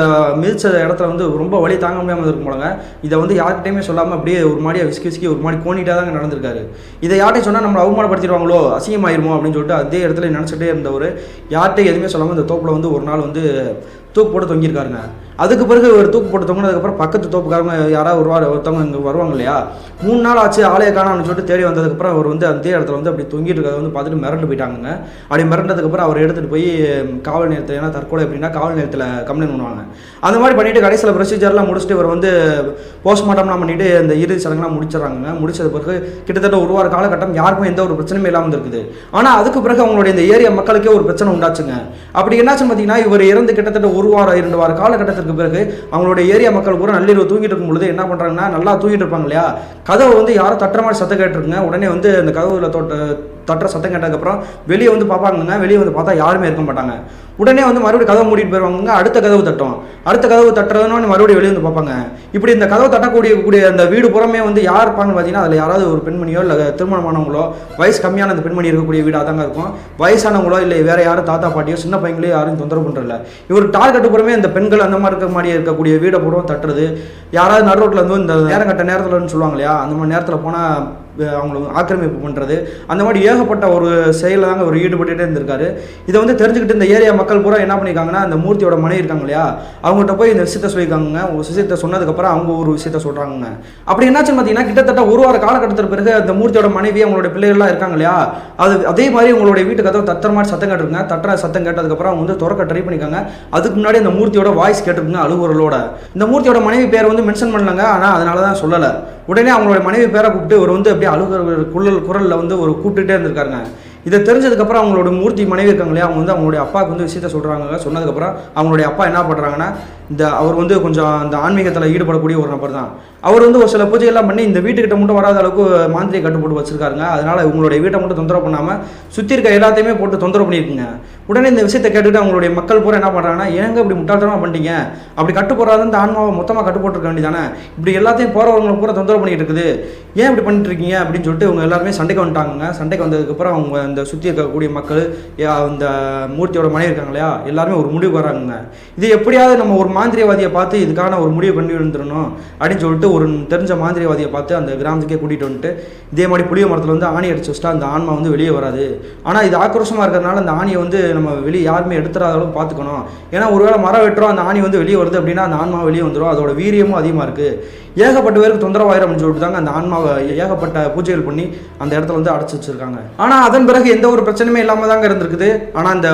மிதிச்ச இடத்துல வந்து ரொம்ப வழி தாங்க முடியாமல் இருக்கும் போலங்க. இதை வந்து யார்கிட்டையுமே சொல்லாமல் அப்படியே ஒரு மாதிரியா விஸ்கி விஸ்கி ஒரு மாதிரி கோணிட்டா தாங்க நடந்திருக்காரு. இதை யார்ட்டையும் சொன்னால் நம்மளை அவமானப்படுத்திடுவாங்களோ அசிங்கமாயிருமோ அப்படின்னு சொல்லிட்டு அதே இடத்துல நினச்சிட்டே இருந்தவர் யார்கிட்டையும் எதுவுமே சொல்லாமல் இந்த தோப்பில் வந்து ஒரு நாள் வந்து தூக்கு போட்டு தொங்கியிருக்காருங்க. அதுக்கு பிறகு ஒரு தூக்கு போட்டு அதுக்கப்புறம் பக்கத்து தோப்புக்காரங்க யாராவது ஒரு ஒருத்தவங்க இங்கே வருவாங்க இல்லையா? மூணு நாள் ஆச்சு ஆலய காணாம்னு சொல்லிட்டு தேடி வந்ததுக்கப்புறம் அவர் வந்து அந்த இடத்துல வந்து அப்படி தொங்கிட்டு இருக்கிறத வந்து பார்த்துட்டு மிரண்டு போயிட்டாங்க அப்படி மிரண்டதுக்கப்புறம் அவர் எடுத்துகிட்டு போய் காவல் நிலையத்தில் ஏன்னா தற்கொலை அப்படின்னா காவல் நிலையத்தில் கம்ப்ளைண்ட் பண்ணுவாங்க. அந்த மாதிரி பண்ணிவிட்டு கடைசியில் ப்ரொசீஜர்லாம் முடிச்சுட்டு இவர் வந்து போஸ்ட்மார்ட்டம்லாம் பண்ணிவிட்டு இந்த இறுதி சடங்குலாம் முடிச்சிடறாங்க முடிச்சது பிறகு கிட்டத்தட்ட ஒரு வார காலகட்டம் யாருக்கும் எந்த ஒரு பிரச்சனையும் இல்லாமல் இருக்குது ஆனால் அதுக்கு பிறகு அவங்களுடைய இந்த ஏரியா மக்களுக்கே ஒரு பிரச்சனை உண்டாச்சுங்க. அப்படி என்னாச்சுன்னு பார்த்தீங்கன்னா இவர் இறந்து கிட்டத்தட்ட ஒரு வாரம் இரண்டு வார காலகட்டத்திற்கு பிறகு அவங்களுடைய ஏரியா மக்கள் கூட நள்ளிரவு தூங்கிட்டு இருக்கும் பொழுது என்ன பண்ணுறாங்கன்னா நல்லா தூங்கிட்டு இருப்பாங்க இல்லையா? கதவை வந்து யாரோ தட்டுற மாதிரி சத்தம் கேட்டிருக்குங்க. உடனே வந்து அந்த கதவுல தொட்ட தட்டுற சத்தம் கேட்டதுக்கப்புறம் வெளியே வந்து பார்ப்பாங்கங்க வெளியே வந்து பார்த்தா யாருமே இருக்க மாட்டாங்க. உடனே வந்து மறுபடியும் கதவை மூடிட்டு போயிருவாங்க அடுத்த கதவு தட்டும். அடுத்த கதவு தட்டுறதுன்னு மறுபடியும் வெளியே வந்து பார்ப்பாங்க. இப்படி இந்த கதவை தட்டக்கூடிய கூடிய அந்த வீடு புறமே வந்து யார் இருப்பாங்கன்னு பார்த்தீங்கன்னா அதில் யாராவது ஒரு பெண்மணியோ இல்லை திருமணமானவங்களோ வயசு கம்மியான அந்த பெண்மணி இருக்கக்கூடிய வீடாக தாங்க இருக்கும். வயசானவங்களோ இல்லை வேற யாரும் தாத்தா பாட்டியோ சின்ன பையங்களோ யாரும் தொந்தரவு பண்ணுறல இவர் டார்கெட் புறமே இந்த பெண்கள் அந்த மாதிரி இருக்க மாதிரி இருக்கக்கூடிய வீடை பூரா தட்டுறது. யாராவது நடு ரோட்டில் வந்து இந்த நேரம் கட்ட நேரத்தில்னு சொல்லுவாங்க இல்லையா அந்த மாதிரி நேரத்தில் போனால் அவங்கள ஆக்கிரமிப்பு பண்ணுறது அந்த மாதிரி ஏகப்பட்ட ஒரு செயலில் தாங்க அவர் ஈடுபட்டுகிட்டே இருந்திருக்காரு. இதை வந்து தெரிஞ்சுக்கிட்டு இந்த ஏரியா மக்கள் பூரா என்ன பண்ணியிருக்காங்கன்னா அந்த மூர்த்தியோட மனைவி இருக்காங்க இல்லையா அவங்ககிட்ட போய் இந்த விஷயத்த சொல்லியிருக்காங்க ஒரு விஷயத்த சொன்னதுக்கப்புறம் அவங்க ஒரு விஷயத்த சொல்கிறாங்க அப்படி என்னாச்சுன்னு பார்த்தீங்கன்னா கிட்டத்தட்ட ஒரு வார காலகட்டத்திற்கு பிறகு அந்த மூர்த்தியோட மனைவி அவங்களோட பிள்ளைகள்லாம் இருக்காங்க இல்லையா அது அதே மாதிரி உங்களுடைய வீட்டு கதவு தத்துற மாதிரி சத்தம் கேட்டிருக்குங்க. தட்டுற சத்தம் கேட்டதுக்கப்புறம் அவங்க வந்து திறக்க ட்ரை பண்ணிக்காங்க அதுக்கு முன்னாடி அந்த மூர்த்தியோட வாய்ஸ் கேட்டிருக்குங்க அழுகுறலோட இந்த மூர்த்தியோட மனைவி பேர் வந்து மென்ஷன் பண்ணலங்க. ஆனால் அதனால தான் சொல்லலை. உடனே அவங்களோட மனைவி பேரை கூப்பிட்டு ஒரு வந்து அப்படியே அழுகிற குரல் குரலில் வந்து ஒரு கூப்பிட்டுட்டே இருந்திருக்காருங்க. இதை தெரிஞ்சதுக்கப்புறம் அவங்களோட மூர்த்தி மனைவி இருக்காங்க இல்லையா அவங்க வந்து அவங்களுடைய அப்பாவுக்கு வந்து விஷயத்த சொல்கிறாங்க சொன்னதுக்கப்புறம் அவங்களுடைய அப்பா என்ன பண்ணுறாங்கன்னா இந்த அவர் வந்து கொஞ்சம் அந்த ஆன்மீகத்தில் ஈடுபடக்கூடிய ஒரு நபர் தான். அவர் வந்து ஒரு சில பூஜைகள்லாம் பண்ணி இந்த வீட்டுக்கிட்ட மட்டும் வராத அளவுக்கு மாந்திரியை கட்டுப்போட்டு வச்சுருக்காருங்க. அதனால் இவங்களுடைய வீட்டை மட்டும் தொந்தரவு பண்ணாமல் சுற்றி இருக்க எல்லாத்தையுமே போட்டு தொந்தரவு பண்ணியிருக்குங்க. உடனே இந்த விஷயத்தை கேட்டுட்டு அவங்களுடைய மக்கள் பூரா என்ன பண்ணுறாங்கன்னா ஏங்க இப்படி முட்டாள்தனமாக பண்ணிட்டீங்க? அப்படி கட்டு போடுறாது இந்த ஆன்மாவை மொத்தமாக கட்டு போட்டுருக்க வேண்டியதானே? இப்படி எல்லாத்தையும் போகிறவங்களை பூரா தொந்தரவு பண்ணிட்டு இருக்குது. ஏன் இப்படி பண்ணிட்டு இருக்கீங்க அப்படின்னு சொல்லிட்டு இவங்க எல்லாருமே சண்டைக்கு வந்துட்டாங்க சண்டைக்கு வந்ததுக்கப்புறம் அவங்க அந்த சுற்றி இருக்கக்கூடிய மக்கள் அந்த மூர்த்தியோட மனைவி இருக்காங்க இல்லையா? எல்லாருமே ஒரு முடிவு வராங்க இது எப்படியாவது நம்ம ஒரு மாந்திரியவாதியை பார்த்து இதுக்கான ஒரு முடிவு பண்ணி வந்துடணும் அப்படின்னு சொல்லிட்டு ஒரு தெரிஞ்ச மாந்திரியவாதியை பார்த்து அந்த கிராமத்துக்கே கூட்டிகிட்டு வந்துட்டு இதே மாதிரி புளிய மரத்தில் வந்து ஆணி அடிச்சு வச்சுட்டா அந்த ஆன்மா வந்து வெளியே வராது. ஆனால் இது ஆக்ரோஷமாக இருக்கிறதுனால அந்த ஆணியை வந்து நம்ம வெளியே யாருமே எடுத்துறாத அளவுக்கு பார்த்துக்கணும் ஏன்னா ஒருவேளை மரம் வெட்டுறோம் அந்த ஆணி வந்து வெளியே வருது அப்படின்னா அந்த ஆன்மா வெளியே வந்துடும் அதோட வீரியமும் அதிகமாக இருக்குது ஏகப்பட்ட பேருக்கு தொந்தரவாயிரம் சொல்லிட்டு தாங்க அந்த ஆன்மாவை ஏகப்பட்ட பூஜைகள் பண்ணி அந்த இடத்துல வந்து அடைச்சி வச்சிருக்காங்க. ஆனால் அதன் பிறகு எந்த ஒரு பிரச்சனையுமே இல்லாமல் தாங்க இருந்திருக்குது. ஆனால் அந்த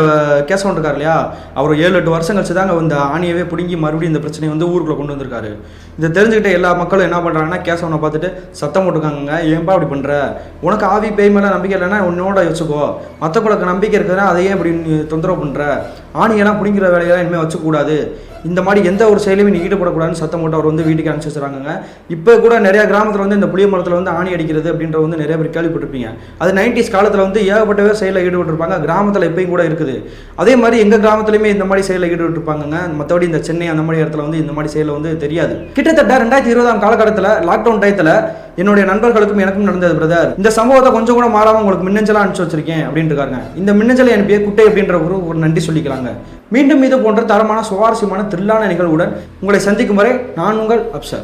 கேசவன் இருக்கார் இல்லையா? அவர் ஏழு எட்டு வருஷம் கழிச்சு தாங்க இந்த ஆணியவே பிடுங்கி மறுபடியும் இந்த பிரச்சனையை வந்து ஊருக்குள்ள கொண்டு வந்திருக்காரு. இதை தெரிஞ்சுக்கிட்ட எல்லா மக்களும் என்ன பண்ணுறாங்கன்னா கேசவனை பார்த்துட்டு சத்தம் போட்டுக்காங்க ஏன்பா அப்படி பண்ணுற உனக்கு ஆவி பேய் மேலே நம்பிக்கை இல்லைன்னா உன்னோட வச்சுக்கோ மற்றவங்களுக்கு நம்பிக்கை இருக்குதுன்னா அதையே இப்படி தொந்தரவு பண்ணுற ஆணியெல்லாம் பிடிங்கிற வேலையெல்லாம் இனிமேல் வச்சுக்கூடாது. இந்த மாதிரி எந்த ஒரு செயலையும் நீ ஈடுபடக்கூடாதுன்னு சத்தம் போட்டு அவர் வந்து வீட்டுக்கு அனுப்பிச்சு வச்சுறாங்க இப்போ கூட நிறைய கிராமத்தில் வந்து இந்த புளிய மரத்தில் வந்து ஆணி அடிக்கிறது அப்படின்ற வந்து நிறைய பேர் கேள்விப்பட்டிருப்பீங்க. அது நைன்டிஸ் காலத்தில் வந்து ஏகப்பட்ட பேர் செயலில் ஈடுபட்டிருப்பாங்க. கிராமத்தில் இப்பயும் கூட இருக்குது. அதே மாதிரி எங்கள் கிராமத்துலையுமே இந்த மாதிரி செயலில் ஈடுபட்டிருப்பாங்க மற்றபடி இந்த சென்னை அந்த மாதிரி இடத்துல வந்து இந்த மாதிரி செயலில் வந்து தெரியாது. கிட்டத்தட்ட ரெண்டாயிரத்தி இருபதாம் காலகட்டத்தில் லாக்டவுன் டயத்தில் என்னுடைய நண்பர்களுக்கும் எனக்கும் நடந்தது பிரதர் இந்த சம்பவத்தை கொஞ்சம் கூட மாறாமல் உங்களுக்கு மின்னஞ்சலாக அனுப்பிச்சு வச்சிருக்கேன் அப்படின்னு இருக்காங்க இந்த மின்னஞ்சலை அனுப்பிய குட்டை அப்படின்ற ஒரு ஒரு நன்றி சொல்லிக்கலாங்க. மீண்டும் இது போன்ற தரமான சுவாரஸ்யமான த்ரில்லான நிகழ்வுடன் உங்களை சந்திக்கும் வரை நான் உங்கள் அப்சர்.